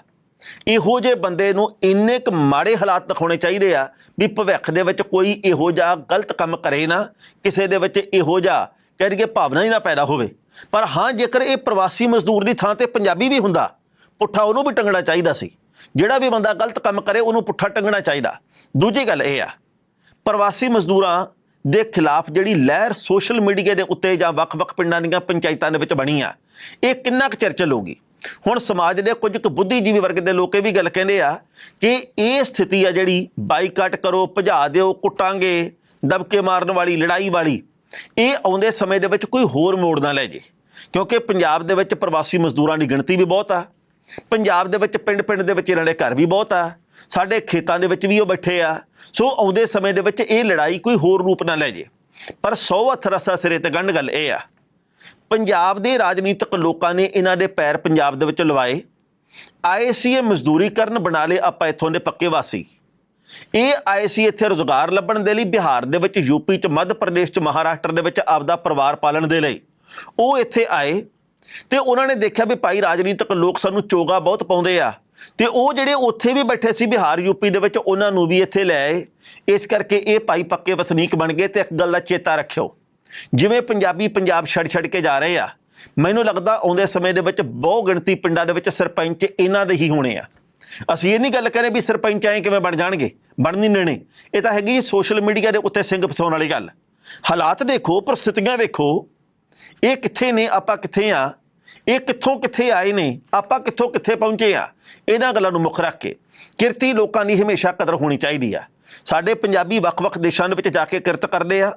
ਇਹੋ ਜਿਹੇ ਬੰਦੇ ਨੂੰ ਇੰਨੇ ਕੁ ਮਾੜੇ ਹਾਲਾਤ ਦਿਖਾਉਣੇ ਚਾਹੀਦੇ ਆ ਵੀ ਭਵਿੱਖ ਦੇ ਵਿੱਚ ਕੋਈ ਇਹੋ ਜਿਹਾ ਗਲਤ ਕੰਮ ਕਰੇ ਨਾ, ਕਿਸੇ ਦੇ ਵਿੱਚ ਇਹੋ ਜਿਹਾ ਕਹਿ ਦਈਏ ਭਾਵਨਾ ਹੀ ਨਾ ਪੈਦਾ ਹੋਵੇ। ਪਰ ਹਾਂ, ਜੇਕਰ ਇਹ ਪ੍ਰਵਾਸੀ ਮਜ਼ਦੂਰ ਦੀ ਥਾਂ ਤੇ ਪੰਜਾਬੀ ਵੀ ਹੁੰਦਾ ਪੁੱਠਾ ਉਹਨੂੰ ਵੀ ਟੰਗਣਾ ਚਾਹੀਦਾ ਸੀ। ਜਿਹੜਾ ਵੀ ਬੰਦਾ ਗਲਤ ਕੰਮ ਕਰੇ, ਉਹਨੂੰ ਪੁੱਠਾ ਟੰਗਣਾ ਚਾਹੀਦਾ। ਦੂਜੀ ਗੱਲ ਇਹ ਆ, ਪ੍ਰਵਾਸੀ ਮਜ਼ਦੂਰਾਂ ਦੇ ਖਿਲਾਫ ਜਿਹੜੀ ਲਹਿਰ ਸੋਸ਼ਲ ਮੀਡੀਆ ਦੇ ਉੱਤੇ ਜਾਂ ਵੱਖ-ਵੱਖ ਪਿੰਡਾਂ ਦੀਆਂ ਪੰਚਾਇਤਾਂ ਦੇ ਵਿੱਚ ਬਣੀ ਆ, ਇਹ ਕਿੰਨਾ ਕੁ ਚਿਰ ਚੱਲੂਗੀ ਹੁਣ ਸਮਾਜ ਦੇ ਕੁਝ ਕੁ ਬੁੱਧੀਜੀਵੀ ਵਰਗ ਦੇ ਲੋਕ ਇਹ ਵੀ ਗੱਲ ਕਹਿੰਦੇ ਆ ਕਿ ਇਹ ਸਥਿਤੀ ਆ ਜਿਹੜੀ ਬਾਈਕਾਟ ਕਰੋ, ਭਜਾ ਦਿਓ, ਕੁੱਟਾਂਗੇ, ਦਬਕੇ ਮਾਰਨ ਵਾਲੀ, ਲੜਾਈ ਵਾਲੀ, ਇਹ ਆਉਂਦੇ ਸਮੇਂ ਦੇ ਵਿੱਚ ਕੋਈ ਹੋਰ ਮੋੜ ਨਾ ਲੈ ਜੇ। ਕਿਉਂਕਿ ਪੰਜਾਬ ਦੇ ਵਿੱਚ ਪ੍ਰਵਾਸੀ ਮਜ਼ਦੂਰਾਂ ਦੀ ਗਿਣਤੀ ਵੀ ਬਹੁਤ ਆ। ਪੰਜਾਬ ਦੇ ਵਿੱਚ, ਪਿੰਡ-ਪਿੰਡ ਦੇ ਵਿੱਚ ਇਹਨਾਂ ਦੇ ਘਰ ਵੀ ਬਹੁਤ ਆ। ਸਾਡੇ ਖੇਤਾਂ ਦੇ ਵਿੱਚ ਵੀ ਉਹ ਬੈਠੇ ਆ। ਸੋ ਆਉਂਦੇ ਸਮੇਂ ਦੇ ਵਿੱਚ ਇਹ ਲੜਾਈ ਕੋਈ ਹੋਰ ਰੂਪ ਨਾ ਲੈ ਜੇ। ਪਰ ਸੌ ਹੱਥ ਰਸਾ ਸਿਰੇ ਤੇ ਗੰਢ ਗੱਲ ਇਹ ਆ। ਪੰਜਾਬ ਦੇ ਰਾਜਨੀਤਿਕ ਲੋਕਾਂ ਨੇ ਇਹਨਾਂ ਦੇ ਪੈਰ ਪੰਜਾਬ ਦੇ ਵਿੱਚ ਲਵਾਏ। ਆਏ ਸੀ ਇਹ ਮਜ਼ਦੂਰੀ ਕਰਨ ਬਣਾ ਲਏ ਆਪਾਂ ਇੱਥੋਂ ਦੇ ਪੱਕੇ ਵਾਸੀ। ਇਹ ਆਏ ਸੀ ਇੱਥੇ ਰੋਜ਼ਗਾਰ ਲੱਭਣ ਦੇ ਲਈ ਬਿਹਾਰ ਦੇ ਵਿੱਚ ਯੂਪੀ ਚ, ਮੱਧ ਪ੍ਰਦੇਸ਼ ਚ, ਮਹਾਰਾਸ਼ਟਰ ਦੇ ਵਿੱਚ ਆਪਦਾ ਪਰਿਵਾਰ ਪਾਲਣ ਦੇ ਲਈ। ਉਹ ਇੱਥੇ ਆਏ। ਤੇ ਉਹਨਾਂ ਨੇ ਦੇਖਿਆ ਵੀ ਭਾਈ ਰਾਜਨੀਤਿਕ ਲੋਕ ਸਾਨੂੰ ਚੋਗਾ ਬਹੁਤ ਪਾਉਂਦੇ ਆ। ਤੇ ਉਹ ਜਿਹੜੇ ਉੱਥੇ ਵੀ ਬੈਠੇ ਸੀ ਬਿਹਾਰ ਯੂਪੀ ਦੇ ਵਿੱਚ, ਉਹਨਾਂ ਨੂੰ ਵੀ ਇੱਥੇ ਲੈ ਆਏ। ਇਸ ਕਰਕੇ ਇਹ ਭਾਈ ਪੱਕੇ ਵਸਨੀਕ ਬਣ ਗਏ ਤੇ ਇੱਕ ਗੱਲ ਦਾ ਚੇਤਾ ਰੱਖਿਓ। ਜਿਵੇਂ ਪੰਜਾਬੀ ਪੰਜਾਬ ਛੱਡ ਛੱਡ ਕੇ ਜਾ ਰਹੇ ਆ, ਮੈਨੂੰ ਲੱਗਦਾ ਆਉਂਦੇ ਸਮੇਂ ਦੇ ਵਿੱਚ ਬਹੁ ਗਿਣਤੀ ਪਿੰਡਾਂ ਦੇ ਵਿੱਚ ਸਰਪੰਚ ਇਹਨਾਂ ਦੇ ਹੀ ਹੋਣੇ ਆ। ਅਸੀਂ ਇਹ ਨਹੀਂ ਗੱਲ ਕਰੇ ਵੀ ਸਰਪੰਚ ਐਂ ਕਿਵੇਂ ਬਣ ਜਾਣਗੇ? ਬਣਨੀ ਨਹੀਂ ਇਹ ਤਾਂ ਹੈਗੀ ਸੋਸ਼ਲ ਮੀਡੀਆ ਦੇ ਉੱਤੇ ਸਿੰਘ ਫਸਾਉਣ ਵਾਲੀ ਗੱਲ। ਹਾਲਾਤ ਦੇਖੋ, ਪਰਿਸਥਿਤੀਆਂ ਵੇਖੋ। ਇਹ ਕਿੱਥੇ ਨੇ? ਆਪਾਂ ਕਿੱਥੇ ਆ? ਇਹ ਕਿੱਥੋਂ ਕਿੱਥੇ ਆਏ ਨੇ? ਆਪਾਂ ਕਿੱਥੋਂ ਕਿੱਥੇ ਪਹੁੰਚੇ ਆ? ਇਹਨਾਂ ਗੱਲਾਂ ਨੂੰ ਮੁੱਖ ਰੱਖ ਕੇ ਕਿਰਤੀ ਲੋਕਾਂ ਦੀ ਹਮੇਸ਼ਾ ਕਦਰ ਹੋਣੀ ਚਾਹੀਦੀ ਆ। ਸਾਡੇ ਪੰਜਾਬੀ ਵੱਖ-ਵੱਖ ਦੇਸ਼ਾਂ ਦੇ ਵਿੱਚ ਜਾ ਕੇ ਕਿਰਤ ਕਰਦੇ ਆ।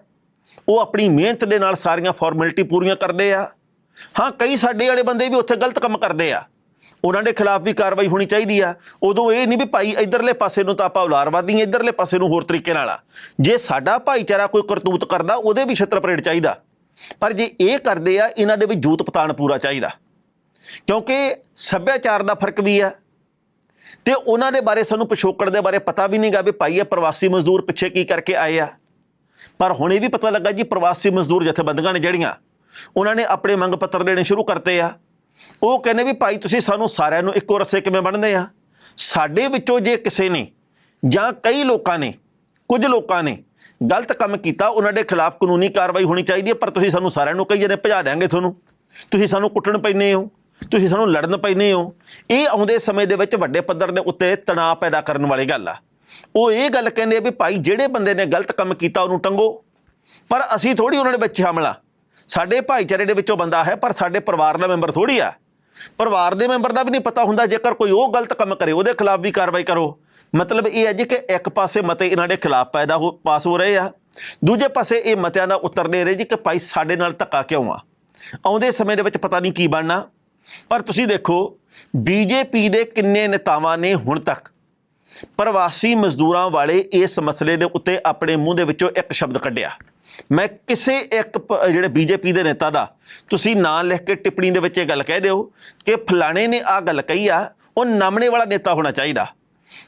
ਉਹ ਆਪਣੀ ਮਿਹਨਤ ਦੇ ਨਾਲ ਸਾਰੀਆਂ ਫਾਰਮੈਲਿਟੀ ਪੂਰੀਆਂ ਕਰਦੇ ਆ। ਹਾਂ, ਕਈ ਸਾਡੇ ਵਾਲੇ ਬੰਦੇ ਵੀ ਉੱਥੇ ਗਲਤ ਕੰਮ ਕਰਦੇ ਆ। ਉਹਨਾਂ ਦੇ ਖਿਲਾਫ ਵੀ ਕਾਰਵਾਈ ਹੋਣੀ ਚਾਹੀਦੀ ਆ। ਉਦੋਂ ਇਹ ਨਹੀਂ ਵੀ ਭਾਈ ਇਧਰਲੇ ਪਾਸੇ ਨੂੰ ਤਾਂ ਆਪਾਂ ਉਲਾਰਵਾਦੀ ਇਧਰਲੇ ਪਾਸੇ ਨੂੰ ਹੋਰ ਤਰੀਕੇ ਨਾਲ ਆ। ਜੇ ਸਾਡਾ ਭਾਈਚਾਰਾ ਕੋਈ ਕਰਤੂਤ ਕਰਦਾ, ਉਹਦੇ ਵੀ ਛੱਤਰ ਪਰੇਡ ਚਾਹੀਦਾ। ਪਰ ਜੇ ਇਹ ਕਰਦੇ ਆ, ਇਹਨਾਂ ਦੇ ਵੀ ਜੂਤ ਪਤਾਣ ਪੂਰਾ ਚਾਹੀਦਾ। ਕਿਉਂਕਿ ਸੱਭਿਆਚਾਰ ਦਾ ਫ਼ਰਕ ਵੀ ਆ। ਤੇ ਉਹਨਾਂ ਦੇ ਬਾਰੇ ਸਾਨੂੰ ਪਿਛੋਕੜ ਦੇ ਬਾਰੇ ਪਤਾ ਵੀ ਨਹੀਂਗਾ ਵੀ ਭਾਈ ਇਹ ਪ੍ਰਵਾਸੀ ਮਜ਼ਦੂਰ ਪਿੱਛੇ ਕੀ ਕਰਕੇ ਆਏ ਆ। ਪਰ ਹੁਣ ਇਹ ਵੀ ਪਤਾ ਲੱਗਾ ਜੀ ਪ੍ਰਵਾਸੀ ਮਜ਼ਦੂਰ ਜਥੇਬੰਦੀਆਂ ਨੇ ਜਿਹੜੀਆਂ, ਉਹਨਾਂ ਨੇ ਆਪਣੇ ਮੰਗ ਪੱਤਰ ਦੇਣੇ ਸ਼ੁਰੂ ਕਰਤੇ ਆ। ਉਹ ਕਹਿੰਦੇ ਵੀ ਭਾਈ ਤੁਸੀਂ ਸਾਨੂੰ ਸਾਰਿਆਂ ਨੂੰ ਇੱਕੋ ਰਸੇ ਕਿਵੇਂ ਬਣਦੇ ਆ? ਸਾਡੇ ਵਿੱਚੋਂ ਜੇ ਕਿਸੇ ਨੇ ਜਾਂ ਕਈ ਲੋਕਾਂ ਨੇ, ਕੁਝ ਲੋਕਾਂ ਨੇ ਗਲਤ ਕੰਮ ਕੀਤਾ, ਉਹਨਾਂ ਦੇ ਖਿਲਾਫ ਕਾਨੂੰਨੀ ਕਾਰਵਾਈ ਹੋਣੀ ਚਾਹੀਦੀ ਹੈ, ਪਰ ਤੁਸੀਂ ਸਾਨੂੰ ਸਾਰਿਆਂ ਨੂੰ ਕਈ ਜਣੇ ਭਜਾ ਦਿਆਂਗੇ ਤੁਹਾਨੂੰ। ਤੁਸੀਂ ਸਾਨੂੰ ਕੁੱਟਣ ਪੈਨੇ ਹੋ, ਤੁਸੀਂ ਸਾਨੂੰ ਲੜਨ ਪੈਨੇ ਹੋ। ਇਹ ਆਉਂਦੇ ਸਮੇਂ ਦੇ ਵਿੱਚ ਵੱਡੇ ਪੱਧਰ ਦੇ ਉੱਤੇ ਤਣਾਅ ਪੈਦਾ ਕਰਨ ਵਾਲੀ ਗੱਲ ਆ। ਉਹ ਇਹ ਗੱਲ ਕਹਿੰਦੇ ਆ ਵੀ ਭਾਈ, ਜਿਹੜੇ ਬੰਦੇ ਨੇ ਗਲਤ ਕੰਮ ਕੀਤਾ, ਉਹਨੂੰ ਟੰਗੋ। ਪਰ ਅਸੀਂ ਥੋੜੀ ਉਹਨਾਂ ਦੇ ਵਿੱਚ ਸ਼ਾਮਲ ਆ। ਸਾਡੇ ਭਾਈਚਾਰੇ ਦੇ ਵਿੱਚੋਂ ਬੰਦਾ ਹੈ, ਪਰ ਸਾਡੇ ਪਰਿਵਾਰ ਦਾ ਮੈਂਬਰ ਥੋੜੀ ਆ। ਪਰਿਵਾਰ ਦੇ ਮੈਂਬਰ ਦਾ ਵੀ ਨਹੀਂ ਪਤਾ ਹੁੰਦਾ, ਜੇਕਰ ਕੋਈ ਉਹ ਗਲਤ ਕੰਮ ਕਰੇ, ਉਹਦੇ ਖਿਲਾਫ ਵੀ ਕਾਰਵਾਈ ਕਰੋ। ਮਤਲਬ ਇਹ ਹੈ ਜੀ ਕਿ ਇੱਕ ਪਾਸੇ ਮਤੇ ਇਹਨਾਂ ਦੇ ਖਿਲਾਫ ਪੈਦਾ ਹੋ, ਪਾਸ ਹੋ ਰਹੇ ਆ। ਦੂਜੇ ਪਾਸੇ ਇਹ ਮਤਿਆਂ ਦਾ ਉੱਤਰ ਦੇ ਰਹੇ ਜੀ ਕਿ ਭਾਈ ਸਾਡੇ ਨਾਲ ਧੱਕਾ ਕਿਉਂ ਆ? ਆਉਂਦੇ ਸਮੇਂ ਦੇ ਵਿੱਚ ਪਤਾ ਨਹੀਂ ਕੀ ਬਣਨਾ। ਪਰ ਤੁਸੀਂ ਦੇਖੋ, ਬੀਜੇਪੀ ਦੇ ਕਿੰਨੇ ਨੇਤਾਵਾਂ ਨੇ ਹੁਣ ਤੱਕ ਪ੍ਰਵਾਸੀ ਮਜ਼ਦੂਰਾਂ ਵਾਲੇ ਇਸ ਮਸਲੇ ਦੇ ਉੱਤੇ ਆਪਣੇ ਮੂੰਹ ਦੇ ਵਿੱਚੋਂ ਇੱਕ ਸ਼ਬਦ ਕੱਢਿਆ। ਮੈਂ ਕਿਸੇ ਇੱਕ ਪ- ਜਿਹੜੇ ਬੀਜੇਪੀ ਦੇ ਨੇਤਾ ਦਾ, ਤੁਸੀਂ ਨਾਂ ਲਿਖ ਕੇ ਟਿੱਪਣੀ ਦੇ ਵਿੱਚ ਇਹ ਗੱਲ ਕਹਿ ਦਿਓ ਕਿ ਫਲਾਣੇ ਨੇ ਆ ਗੱਲ ਕਹੀ ਆ, ਉਹ ਨਾਮਣੇ ਵਾਲਾ ਨੇਤਾ ਹੋਣਾ ਚਾਹੀਦਾ।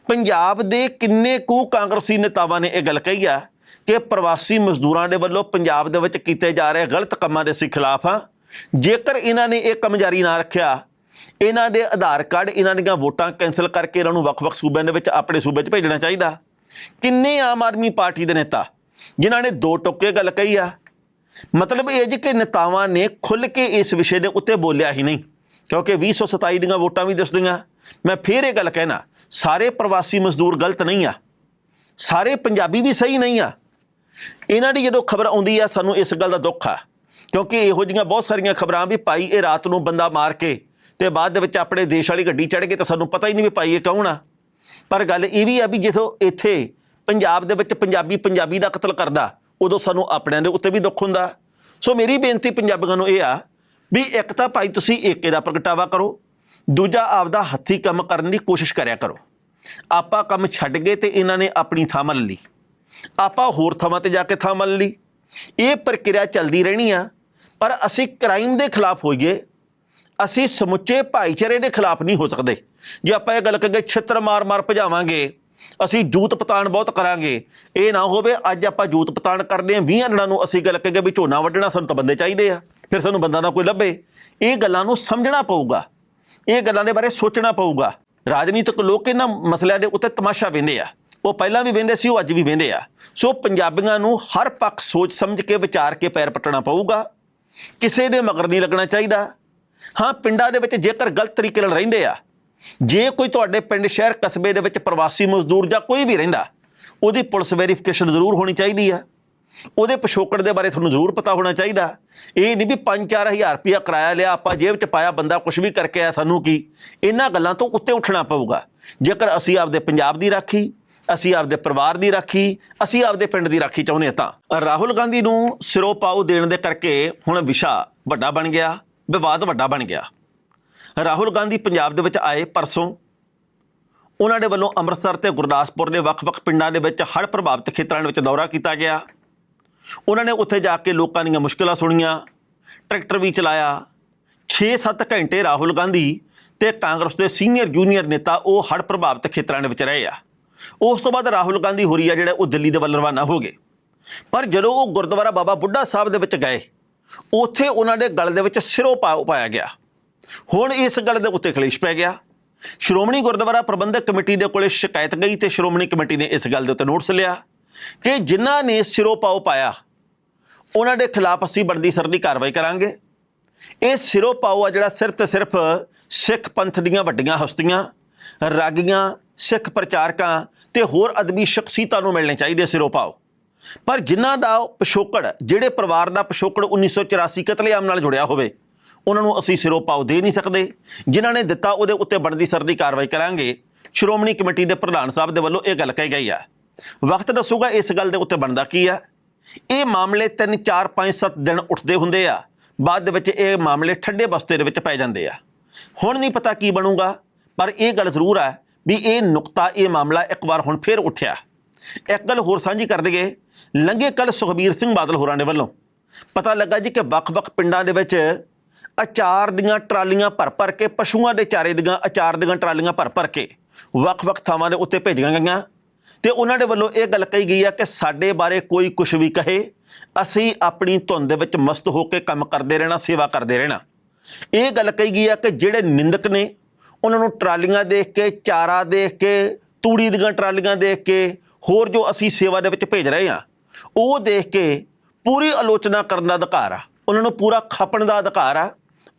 ਪੰਜਾਬ ਦੇ ਕਿੰਨੇ ਕੁ ਕਾਂਗਰਸੀ ਨੇਤਾਵਾਂ ਨੇ ਇਹ ਗੱਲ ਕਹੀ ਆ ਕਿ ਪ੍ਰਵਾਸੀ ਮਜ਼ਦੂਰਾਂ ਦੇ ਵੱਲੋਂ ਪੰਜਾਬ ਦੇ ਵਿੱਚ ਕੀਤੇ ਜਾ ਰਹੇ ਗਲਤ ਕੰਮਾਂ ਦੇ ਅਸੀਂ ਖਿਲਾਫ ਆ। ਜੇਕਰ ਇਹਨਾਂ ਨੇ ਇਹ ਕੰਮ ਜਾਰੀ ਨਾ ਰੱਖਿਆ ਇਹਨਾਂ ਦੇ ਆਧਾਰ ਕਾਰਡ, ਇਹਨਾਂ ਦੀਆਂ ਵੋਟਾਂ ਕੈਨਸਲ ਕਰਕੇ ਇਹਨਾਂ ਨੂੰ ਵੱਖ-ਵੱਖ ਸੂਬਿਆਂ ਦੇ ਵਿੱਚ ਆਪਣੇ ਸੂਬੇ 'ਚ ਭੇਜਣਾ ਚਾਹੀਦਾ। ਕਿੰਨੇ ਆਮ ਆਦਮੀ ਪਾਰਟੀ ਦੇ ਨੇਤਾ, ਜਿਨ੍ਹਾਂ ਨੇ ਦੋ ਟੋਕੇ ਗੱਲ ਕਹੀ ਆ? ਮਤਲਬ ਇਹ ਜੀ ਕਿ ਨੇਤਾਵਾਂ ਨੇ ਖੁੱਲ ਕੇ ਇਸ ਵਿਸ਼ੇ ਦੇ ਉੱਤੇ ਬੋਲਿਆ ਹੀ ਨਹੀਂ, ਕਿਉਂਕਿ 2027 ਦੀਆਂ ਵੋਟਾਂ ਵੀ ਦੱਸਦੀਆਂ। ਮੈਂ ਫੇਰ ਇਹ ਗੱਲ ਕਹਿਣਾ, ਸਾਰੇ ਪ੍ਰਵਾਸੀ ਮਜ਼ਦੂਰ ਗਲਤ ਨਹੀਂ ਆ। ਸਾਰੇ ਪੰਜਾਬੀ ਵੀ ਸਹੀ ਨਹੀਂ ਆ। ਇਹਨਾਂ ਦੀ ਜਦੋਂ ਖਬਰ ਆਉਂਦੀ ਆ, ਸਾਨੂੰ ਇਸ ਗੱਲ ਦਾ ਦੁੱਖ ਆ, ਕਿਉਂਕਿ ਇਹੋ ਜਿਹੀਆਂ ਬਹੁਤ ਸਾਰੀਆਂ ਖਬਰਾਂ ਵੀ ਭਾਈ ਇਹ ਰਾਤ ਨੂੰ ਬੰਦਾ ਮਾਰ ਕੇ ਤੇ ਬਾਅਦ ਦੇ ਵਿੱਚ ਆਪਣੇ ਦੇਸ਼ ਵਾਲੀ ਗੱਡੀ ਚੜ੍ਹ ਗਏ ਤਾਂ ਸਾਨੂੰ ਪਤਾ ਹੀ ਨਹੀਂ ਵੀ ਭਾਈ ਇਹ ਕੌਣ ਆ। ਪਰ ਗੱਲ ਇਹ ਵੀ ਆ ਵੀ ਜਦੋਂ ਇੱਥੇ ਪੰਜਾਬ ਦੇ ਵਿੱਚ ਪੰਜਾਬੀ ਪੰਜਾਬੀ ਦਾ ਕਤਲ ਕਰਦਾ, ਉਦੋਂ ਸਾਨੂੰ ਆਪਣਿਆਂ ਦੇ ਉੱਤੇ ਵੀ ਦੁੱਖ ਹੁੰਦਾ। ਸੋ ਮੇਰੀ ਬੇਨਤੀ ਪੰਜਾਬੀਆਂ ਨੂੰ ਇਹ ਆ ਵੀ ਇੱਕ ਤਾਂ ਭਾਈ ਤੁਸੀਂ ਏਕੇ ਦਾ ਪ੍ਰਗਟਾਵਾ ਕਰੋ, ਦੂਜਾ ਆਪਦਾ ਹੱਥੀ ਕੰਮ ਕਰਨ ਦੀ ਕੋਸ਼ਿਸ਼ ਕਰਿਆ ਕਰੋ। ਆਪਾਂ ਕੰਮ ਛੱਡ ਗਏ ਤੇ ਇਹਨਾਂ ਨੇ ਆਪਣੀ ਥਾਂ ਮੱਲ ਲਈ। ਆਪਾਂ ਹੋਰ ਥਾਵਾਂ ਤੇ ਜਾ ਕੇ ਥਾਂ ਮੱਲ ਲਈ। ਇਹ ਪ੍ਰਕਿਰਿਆ ਚੱਲਦੀ ਰਹਿਣੀ ਆ, ਪਰ ਅਸੀਂ ਕ੍ਰਾਈਮ ਦੇ ਖਿਲਾਫ ਹੋਈਏ ਅਸੀਂ ਸਮੁੱਚੇ ਭਾਈਚਾਰੇ ਦੇ ਖਿਲਾਫ ਨਹੀਂ ਹੋ ਸਕਦੇ। ਜੇ ਆਪਾਂ ਇਹ ਗੱਲ ਕਹੀਏ, ਛਿੱਤਰ ਮਾਰ ਮਾਰ ਭਜਾਵਾਂਗੇ, ਅਸੀਂ ਜੂਤ ਪਤਾਣ ਬਹੁਤ ਕਰਾਂਗੇ। ਇਹ ਨਾ ਹੋਵੇ, ਅੱਜ ਆਪਾਂ ਜੂਤ ਪਤਾਣ ਕਰਦੇ ਹਾਂ 20 ਦਿਨਾਂ ਨੂੰ ਅਸੀਂ ਗੱਲ ਕਹੀਏ ਵੀ ਝੋਨਾ ਵੱਢਣਾ ਸਾਨੂੰ ਤਾਂ ਬੰਦੇ ਚਾਹੀਦੇ ਆ, ਫਿਰ ਸਾਨੂੰ ਬੰਦਾ ਨਾ ਕੋਈ ਲੱਭੇ। ਇਹ ਗੱਲਾਂ ਨੂੰ ਸਮਝਣਾ ਪਊਗਾ। ਇਹ ਗੱਲਾਂ ਦੇ ਬਾਰੇ ਸੋਚਣਾ ਪਊਗਾ। ਰਾਜਨੀਤਿਕ ਲੋਕ ਇਹਨਾਂ ਮਸਲਿਆਂ ਦੇ ਉੱਤੇ ਤਮਾਸ਼ਾ ਵੇਂਦੇ ਆ। ਉਹ ਪਹਿਲਾਂ ਵੀ ਵੇਂਦੇ ਸੀ, ਉਹ ਅੱਜ ਵੀ ਵੇਂਦੇ ਆ। ਸੋ ਪੰਜਾਬੀਆਂ ਨੂੰ ਹਰ ਪੱਖ ਸੋਚ ਸਮਝ ਕੇ, ਵਿਚਾਰ ਕੇ ਪੈਰ ਪੱਟਣਾ ਪਊਗਾ। ਕਿਸੇ ਦੇ ਮਗਰ ਨਹੀਂ ਲੱਗਣਾ ਚਾਹੀਦਾ। ਹਾਂ, ਪਿੰਡਾਂ ਦੇ ਵਿੱਚ ਜੇਕਰ ਗਲਤ ਤਰੀਕੇ ਨਾਲ ਰਹਿੰਦੇ ਆ, ਜੇ ਕੋਈ ਤੁਹਾਡੇ ਪਿੰਡ ਸ਼ਹਿਰ ਕਸਬੇ ਦੇ ਵਿੱਚ ਪ੍ਰਵਾਸੀ ਮਜ਼ਦੂਰ ਜਾਂ ਕੋਈ ਵੀ ਰਹਿੰਦਾ, ਉਹਦੀ ਪੁਲਿਸ ਵੈਰੀਫਿਕੇਸ਼ਨ ਜ਼ਰੂਰ ਹੋਣੀ ਚਾਹੀਦੀ ਆ। ਉਹਦੇ ਪਿਛੋਕੜ ਦੇ ਬਾਰੇ ਤੁਹਾਨੂੰ ਜ਼ਰੂਰ ਪਤਾ ਹੋਣਾ ਚਾਹੀਦਾ। ਇਹ ਨਹੀਂ ਵੀ 5-4000 ਰੁਪਇਆ ਕਿਰਾਇਆ ਲਿਆ, ਆਪਾਂ ਜੇਬ 'ਚ ਪਾਇਆ ਬੰਦਾ ਕੁਝ ਵੀ ਕਰਕੇ ਆਇਆ ਸਾਨੂੰ ਕੀ? ਇਹਨਾਂ ਗੱਲਾਂ ਤੋਂ ਉੱਤੇ ਉੱਠਣਾ ਪਊਗਾ। ਜੇਕਰ ਅਸੀਂ ਆਪਦੇ ਪੰਜਾਬ ਦੀ ਰਾਖੀ, ਅਸੀਂ ਆਪਦੇ ਪਰਿਵਾਰ ਦੀ ਰਾਖੀ, ਅਸੀਂ ਆਪਦੇ ਪਿੰਡ ਦੀ ਰਾਖੀ ਚਾਹੁੰਦੇ ਹਾਂ ਤਾਂ। ਰਾਹੁਲ ਗਾਂਧੀ ਨੂੰ ਸਿਰੋਂ ਪਾਉ ਦੇਣ ਦੇ ਕਰਕੇ ਹੁਣ ਵਿਸ਼ਾ ਵੱਡਾ ਬਣ ਗਿਆ। ਵਿਵਾਦ ਵੱਡਾ ਬਣ ਗਿਆ। ਰਾਹੁਲ ਗਾਂਧੀ ਪੰਜਾਬ ਦੇ ਵਿੱਚ ਆਏ ਪਰਸੋਂ। ਉਹਨਾਂ ਦੇ ਵੱਲੋਂ ਅੰਮ੍ਰਿਤਸਰ ਤੇ ਗੁਰਦਾਸਪੁਰ ਦੇ ਵੱਖ-ਵੱਖ ਪਿੰਡਾਂ ਦੇ ਵਿੱਚ ਹੜ੍ਹ ਪ੍ਰਭਾਵਿਤ ਖੇਤਰਾਂ ਦੇ ਵਿੱਚ ਦੌਰਾ ਕੀਤਾ ਗਿਆ। ਉਹਨਾਂ ਨੇ ਉੱਥੇ ਜਾ ਕੇ ਲੋਕਾਂ ਦੀਆਂ ਮੁਸ਼ਕਲਾਂ ਸੁਣੀਆਂ, ਟਰੈਕਟਰ ਵੀ ਚਲਾਇਆ। 6-7 ਘੰਟੇ ਰਾਹੁਲ ਗਾਂਧੀ ਤੇ ਕਾਂਗਰਸ ਦੇ ਸੀਨੀਅਰ ਜੂਨੀਅਰ ਨੇਤਾ ਉਹ ਹੜ੍ਹ ਪ੍ਰਭਾਵਿਤ ਖੇਤਰਾਂ ਦੇ ਵਿੱਚ ਰਹੇ ਆ। ਉਸ ਤੋਂ ਬਾਅਦ ਰਾਹੁਲ ਗਾਂਧੀ ਹੋਰੀ ਆ ਜਿਹੜੇ ਉਹ ਦਿੱਲੀ ਦੇ ਵੱਲ ਰਵਾਨਾ ਹੋ ਗਏ। ਪਰ ਜਦੋਂ ਉਹ ਗੁਰਦੁਆਰਾ ਬਾਬਾ ਬੁੱਢਾ ਸਾਹਿਬ ਦੇ ਵਿੱਚ ਗਏ ਉੱਥੇ ਉਹਨਾਂ ਦੇ ਗਲ ਦੇ ਵਿੱਚ ਸਿਰੋਂ ਪਾ, ਪਾਇਆ ਗਿਆ। ਹੁਣ ਇਸ ਗੱਲ ਦੇ ਉੱਤੇ ਕਲੇਸ਼ ਪੈ ਗਿਆ। ਸ਼੍ਰੋਮਣੀ ਗੁਰਦੁਆਰਾ ਪ੍ਰਬੰਧਕ ਕਮੇਟੀ ਦੇ ਕੋਲੇ ਸ਼ਿਕਾਇਤ ਗਈ ਤੇ ਸ਼੍ਰੋਮਣੀ ਕਮੇਟੀ ਨੇ ਇਸ ਗੱਲ ਦੇ ਉੱਤੇ ਨੋਟਿਸ ਲਿਆ ਕਿ ਜਿਨ੍ਹਾਂ ਨੇ ਸਿਰੋਂ ਪਾਓ ਪਾਇਆ, ਉਹਨਾਂ ਦੇ ਖਿਲਾਫ ਅਸੀਂ ਬਣਦੀ ਸਰਦੀ ਕਾਰਵਾਈ ਕਰਾਂਗੇ। ਇਹ ਸਿਰੋਂ ਪਾਓ ਆ ਜਿਹੜਾ ਸਿਰਫ ਤੇ ਸਿਰਫ ਸਿੱਖ ਪੰਥ ਦੀਆਂ ਵੱਡੀਆਂ ਹਸਤੀਆਂ, ਰਾਗੀਆਂ, ਸਿੱਖ ਪ੍ਰਚਾਰਕਾਂ ਤੇ ਹੋਰ ਅਦਬੀ ਸ਼ਖਸੀਅਤਾਂ ਨੂੰ ਮਿਲਣੇ ਚਾਹੀਦੇ ਸਿਰੋਂ ਪਾਓ। ਪਰ ਜਿਨ੍ਹਾਂ ਦਾ ਪਿਛੋਕੜ, ਜਿਹੜੇ ਪਰਿਵਾਰ ਦਾ ਪਿਛੋਕੜ 1984 ਕਤਲੇਆਮ ਨਾਲ ਜੁੜਿਆ ਹੋਵੇ, ਉਹਨਾਂ ਨੂੰ ਅਸੀਂ ਸਿਰੋਂ ਪਾਓ ਦੇ ਨਹੀਂ ਸਕਦੇ। ਜਿਨ੍ਹਾਂ ਨੇ ਦਿੱਤਾ ਉਹਦੇ ਉੱਤੇ ਬਣਦੀ ਸਰਦੀ ਕਾਰਵਾਈ ਕਰਾਂਗੇ। ਸ਼੍ਰੋਮਣੀ ਕਮੇਟੀ ਦੇ ਪ੍ਰਧਾਨ ਸਾਹਿਬ ਦੇ ਵੱਲੋਂ ਇਹ ਗੱਲ ਕਹੀ ਗਈ ਆ। ਵਕਤ ਦੱਸੂਗਾ ਇਸ ਗੱਲ ਦੇ ਉੱਤੇ ਬਣਦਾ ਕੀ ਆ। ਇਹ ਮਾਮਲੇ 3 4 5 7 ਦਿਨ ਉੱਠਦੇ ਹੁੰਦੇ ਆ। ਬਾਅਦ ਦੇ ਵਿੱਚ ਇਹ ਮਾਮਲੇ ਠੰਡੇ ਬਸਤੇ ਦੇ ਵਿੱਚ ਪੈ ਜਾਂਦੇ ਆ। ਹੁਣ ਨਹੀਂ ਪਤਾ ਕੀ ਬਣੂਗਾ, ਪਰ ਇਹ ਗੱਲ ਜ਼ਰੂਰ ਹੈ ਵੀ ਇਹ ਨੁਕਤਾ, ਇਹ ਮਾਮਲਾ ਇੱਕ ਵਾਰ ਹੁਣ ਫੇਰ ਉੱਠਿਆ। ਇੱਕ ਗੱਲ ਹੋਰ ਸਾਂਝੀ ਕਰ ਦਈਏ ਲੰਘੇ ਕੱਲ ਸੁਖਬੀਰ ਸਿੰਘ ਬਾਦਲ ਹੋਰਾਂ ਦੇ ਵੱਲੋਂ। ਪਤਾ ਲੱਗਾ ਜੀ ਕਿ ਵੱਖ-ਵੱਖ ਪਿੰਡਾਂ ਦੇ ਵਿੱਚ ਅਚਾਰ ਦੀਆਂ ਟਰਾਲੀਆਂ ਭਰ-ਭਰ ਕੇ, ਪਸ਼ੂਆਂ ਦੇ ਚਾਰੇ ਦੀਆਂ ਅਚਾਰ ਦੀਆਂ ਟਰਾਲੀਆਂ ਭਰ-ਭਰ ਕੇ ਵੱਖ-ਵੱਖ ਥਾਵਾਂ ਦੇ ਉੱਤੇ ਭੇਜੀਆਂ ਗਈਆਂ। ਤੇ ਉਹਨਾਂ ਦੇ ਵੱਲੋਂ ਇਹ ਗੱਲ ਕਹੀ ਗਈ ਆ ਕਿ ਸਾਡੇ ਬਾਰੇ ਕੋਈ ਕੁਝ ਵੀ ਕਹੇ, ਅਸੀਂ ਆਪਣੀ ਧੁੰਦ ਦੇ ਵਿੱਚ ਮਸਤ ਹੋ ਕੇ ਕੰਮ ਕਰਦੇ ਰਹਿਣਾ, ਸੇਵਾ ਕਰਦੇ ਰਹਿਣਾ। ਇਹ ਗੱਲ ਕਹੀ ਗਈ ਆ ਕਿ ਜਿਹੜੇ ਨਿੰਦਕ ਨੇ, ਉਹਨਾਂ ਨੂੰ ਟਰਾਲੀਆਂ ਦੇਖ ਕੇ, ਚਾਰਾ ਦੇਖ ਕੇ, ਤੂੜੀ ਦੀਆਂ ਟਰਾਲੀਆਂ ਦੇਖ ਕੇ, ਹੋਰ ਜੋ ਅਸੀਂ ਸੇਵਾ ਦੇ ਵਿੱਚ ਭੇਜ ਰਹੇ ਆ ਉਹ ਦੇਖ ਕੇ ਪੂਰੀ ਆਲੋਚਨਾ ਕਰਨ ਦਾ ਅਧਿਕਾਰ ਆ। ਉਹਨਾਂ ਨੂੰ ਪੂਰਾ ਖਪਣ ਦਾ ਅਧਿਕਾਰ ਆ।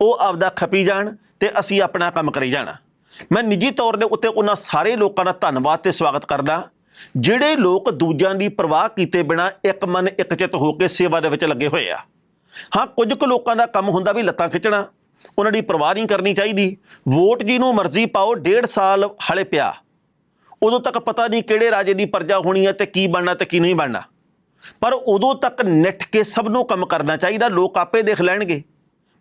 ਉਹ ਆਪਦਾ ਖਪੀ ਜਾਣ ਤੇ ਅਸੀਂ ਆਪਣਾ ਕੰਮ ਕਰੀ ਜਾਣਾ। ਮੈਂ ਨਿੱਜੀ ਤੌਰ ਦੇ ਉੱਤੇ ਉਹਨਾਂ ਸਾਰੇ ਲੋਕਾਂ ਦਾ ਧੰਨਵਾਦ ਤੇ ਸਵਾਗਤ ਕਰਦਾ। ਜਿਹੜੇ ਲੋਕ ਦੂਜਿਆਂ ਦੀ ਪਰਵਾਹ ਕੀਤੇ ਬਿਨਾ ਇੱਕ ਮਨ ਇੱਕ ਚਿੱਤ ਹੋ ਕੇ ਸੇਵਾ ਦੇ ਵਿੱਚ ਲੱਗੇ ਹੋਏ ਆ। ਹਾਂ, ਕੁਝ ਕੁ ਲੋਕਾਂ ਦਾ ਕੰਮ ਹੁੰਦਾ ਵੀ ਲੱਤਾਂ ਖਿੱਚਣਾ। ਉਹਨਾਂ ਦੀ ਪਰਵਾਹ ਨਹੀਂ ਕਰਨੀ ਚਾਹੀਦੀ। ਵੋਟ ਜੀ ਨੂੰ ਮਰਜ਼ੀ ਪਾਓ, ਡੇਢ ਸਾਲ ਹਲੇ ਪਿਆ। ਉਦੋਂ ਤੱਕ ਪਤਾ ਨਹੀਂ ਕਿਹੜੇ ਰਾਜੇ ਦੀ ਪਰਜਾ ਹੋਣੀ ਹੈ ਤੇ ਕੀ ਬਣਨਾ ਤੇ ਕੀ ਨਹੀਂ ਬਣਨਾ। ਪਰ ਉਦੋਂ ਤੱਕ ਨਿੱਠ ਕੇ ਸਭ ਨੂੰ ਕੰਮ ਕਰਨਾ ਚਾਹੀਦਾ, ਲੋਕ ਆਪੇ ਦੇਖ ਲੈਣਗੇ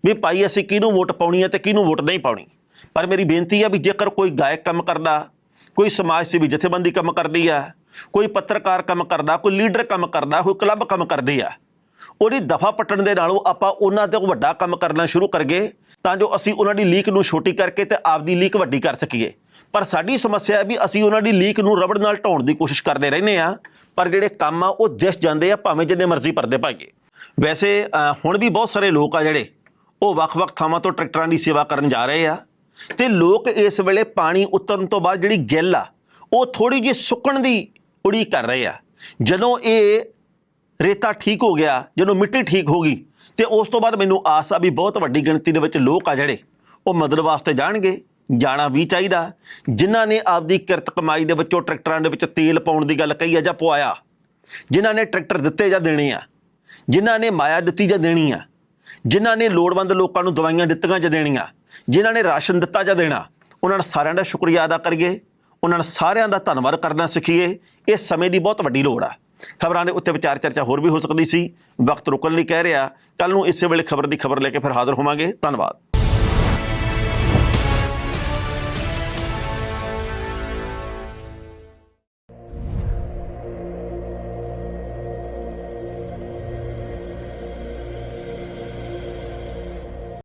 ਵੀ ਭਾਈ ਅਸੀਂ ਕਿਹਨੂੰ ਵੋਟ ਪਾਉਣੀ ਹੈ ਤੇ ਕਿਹਨੂੰ ਵੋਟ ਨਹੀਂ ਪਾਉਣੀ। ਪਰ ਮੇਰੀ ਬੇਨਤੀ ਹੈ ਵੀ ਜੇਕਰ ਕੋਈ ਗਾਇਕ ਕੰਮ ਕਰਦਾ, ਕੋਈ ਸਮਾਜ ਸੇਵੀ ਜਥੇਬੰਦੀ ਕੰਮ ਕਰਦੀ ਆ, ਕੋਈ ਪੱਤਰਕਾਰ ਕੰਮ ਕਰਦਾ, ਕੋਈ ਲੀਡਰ ਕੰਮ ਕਰਦਾ, ਕੋਈ ਕਲੱਬ ਕੰਮ ਕਰਦੀ ਆ ਉਹਦੀ ਦਫਾ ਪੱਟਣ ਦੇ ਨਾਲੋਂ ਆਪਾਂ ਉਹਨਾਂ ਤੇ ਵੱਡਾ ਕੰਮ ਕਰਨਾ ਸ਼ੁਰੂ ਕਰਗੇ ਤਾਂ ਜੋ ਅਸੀਂ ਉਹਨਾਂ ਦੀ ਲੀਕ ਨੂੰ ਛੋਟੀ ਕਰਕੇ ਤੇ ਆਪਦੀ ਲੀਕ ਵੱਡੀ ਕਰ ਸਕੀਏ। ਪਰ ਸਾਡੀ ਸਮੱਸਿਆ ਹੈ ਵੀ ਅਸੀਂ ਉਹਨਾਂ ਦੀ ਲੀਕ ਨੂੰ ਰਬੜ ਨਾਲ ਢਾਉਣ ਦੀ ਕੋਸ਼ਿਸ਼ ਕਰਦੇ ਰਹਿੰਦੇ ਆ ਪਰ ਜਿਹੜੇ ਕੰਮ ਆ ਉਹ ਦਿਸ ਜਾਂਦੇ ਆ, ਭਾਵੇਂ ਜਿੰਨੇ ਮਰਜ਼ੀ ਪਰਦੇ ਭਾਗੇ ਵੈਸੇ ਹੁਣ ਵੀ ਬਹੁਤ ਸਾਰੇ ਲੋਕ ਆ ਜਿਹੜੇ ਉਹ ਵੱਖ-ਵੱਖ ਥਾਵਾਂ ਤੋਂ ਟਰੈਕਟਰਾਂ ਦੀ ਸੇਵਾ ਕਰਨ ਜਾ ਰਹੇ ਆ ਤੇ ਲੋਕ ਇਸ ਵੇਲੇ ਪਾਣੀ ਉਤਰਨ ਤੋਂ ਬਾਅਦ ਜਿਹੜੀ ਗਿੱਲ ਆ, ਉਹ ਥੋੜੀ ਜਿਹੀ ਸੁੱਕਣ ਦੀ ਉਡੀਕ ਕਰ ਰਹੇ ਆ। ਜਦੋਂ ਇਹ ਰੇਤਾ ਠੀਕ ਹੋ ਗਿਆ, ਜਦੋਂ ਮਿੱਟੀ ਠੀਕ ਹੋ ਗਈ, ਤੇ ਉਸ ਤੋਂ ਬਾਅਦ ਮੈਨੂੰ ਆਸ ਆ ਵੀ ਬਹੁਤ ਵੱਡੀ ਗਿਣਤੀ ਦੇ ਵਿੱਚ ਲੋਕ ਆ ਜਿਹੜੇ, ਉਹ ਮਦਦ ਵਾਸਤੇ ਜਾਣਗੇ, ਜਾਣਾ ਵੀ ਚਾਹੀਦਾ। ਜਿਨ੍ਹਾਂ ਨੇ ਆਪਦੀ ਕਿਰਤ ਕਮਾਈ ਦੇ ਵਿੱਚੋਂ ਟਰੈਕਟਰਾਂ ਦੇ ਵਿੱਚ ਤੇਲ ਪਾਉਣ ਦੀ ਗੱਲ ਕਹੀ ਆ ਜਾਂ ਪਵਾਇਆ, ਜਿਨ੍ਹਾਂ ਨੇ ਟਰੈਕਟਰ ਦਿੱਤੇ ਜਾਂ ਦੇਣੇ ਆ, ਜਿਨ੍ਹਾਂ ਨੇ ਮਾਇਆ ਦਿੱਤੀ ਜਾਂ ਦੇਣੀ ਆ, ਜਿਨ੍ਹਾਂ ਨੇ ਲੋੜਵੰਦ ਲੋਕਾਂ ਨੂੰ ਦਵਾਈਆਂ ਦਿੱਤੀਆਂ ਜਾਂ ਦੇਣੀਆਂ, ਜਿਨ੍ਹਾਂ ਨੇ ਰਾਸ਼ਨ ਦਿੱਤਾ ਜਾਂ ਦੇਣਾ, ਉਹਨਾਂ ਸਾਰਿਆਂ ਦਾ ਸ਼ੁਕਰੀਆ ਅਦਾ ਕਰੀਏ, ਉਹਨਾਂ ਦਾ ਸਾਰਿਆਂ ਦਾ ਧੰਨਵਾਦ ਕਰਨਾ ਸਿੱਖੀਏ ਇਹ ਸਮੇਂ ਦੀ ਬਹੁਤ ਵੱਡੀ ਲੋੜ ਆ। ਖਬਰਾਂ ਦੇ ਉੱਤੇ ਵਿਚਾਰ ਚਰਚਾ ਹੋਰ ਵੀ ਹੋ ਸਕਦੀ ਸੀ। ਵਕਤ ਰੁਕਣ ਲਈ ਕਹਿ ਰਿਹਾ ਕੱਲ ਨੂੰ ਇਸੇ ਵੇਲੇ ਖਬਰ ਦੀ ਖਬਰ ਲੈ ਕੇ ਫਿਰ ਹਾਜ਼ਰ ਹੋਵਾਂਗੇ। ਧੰਨਵਾਦ।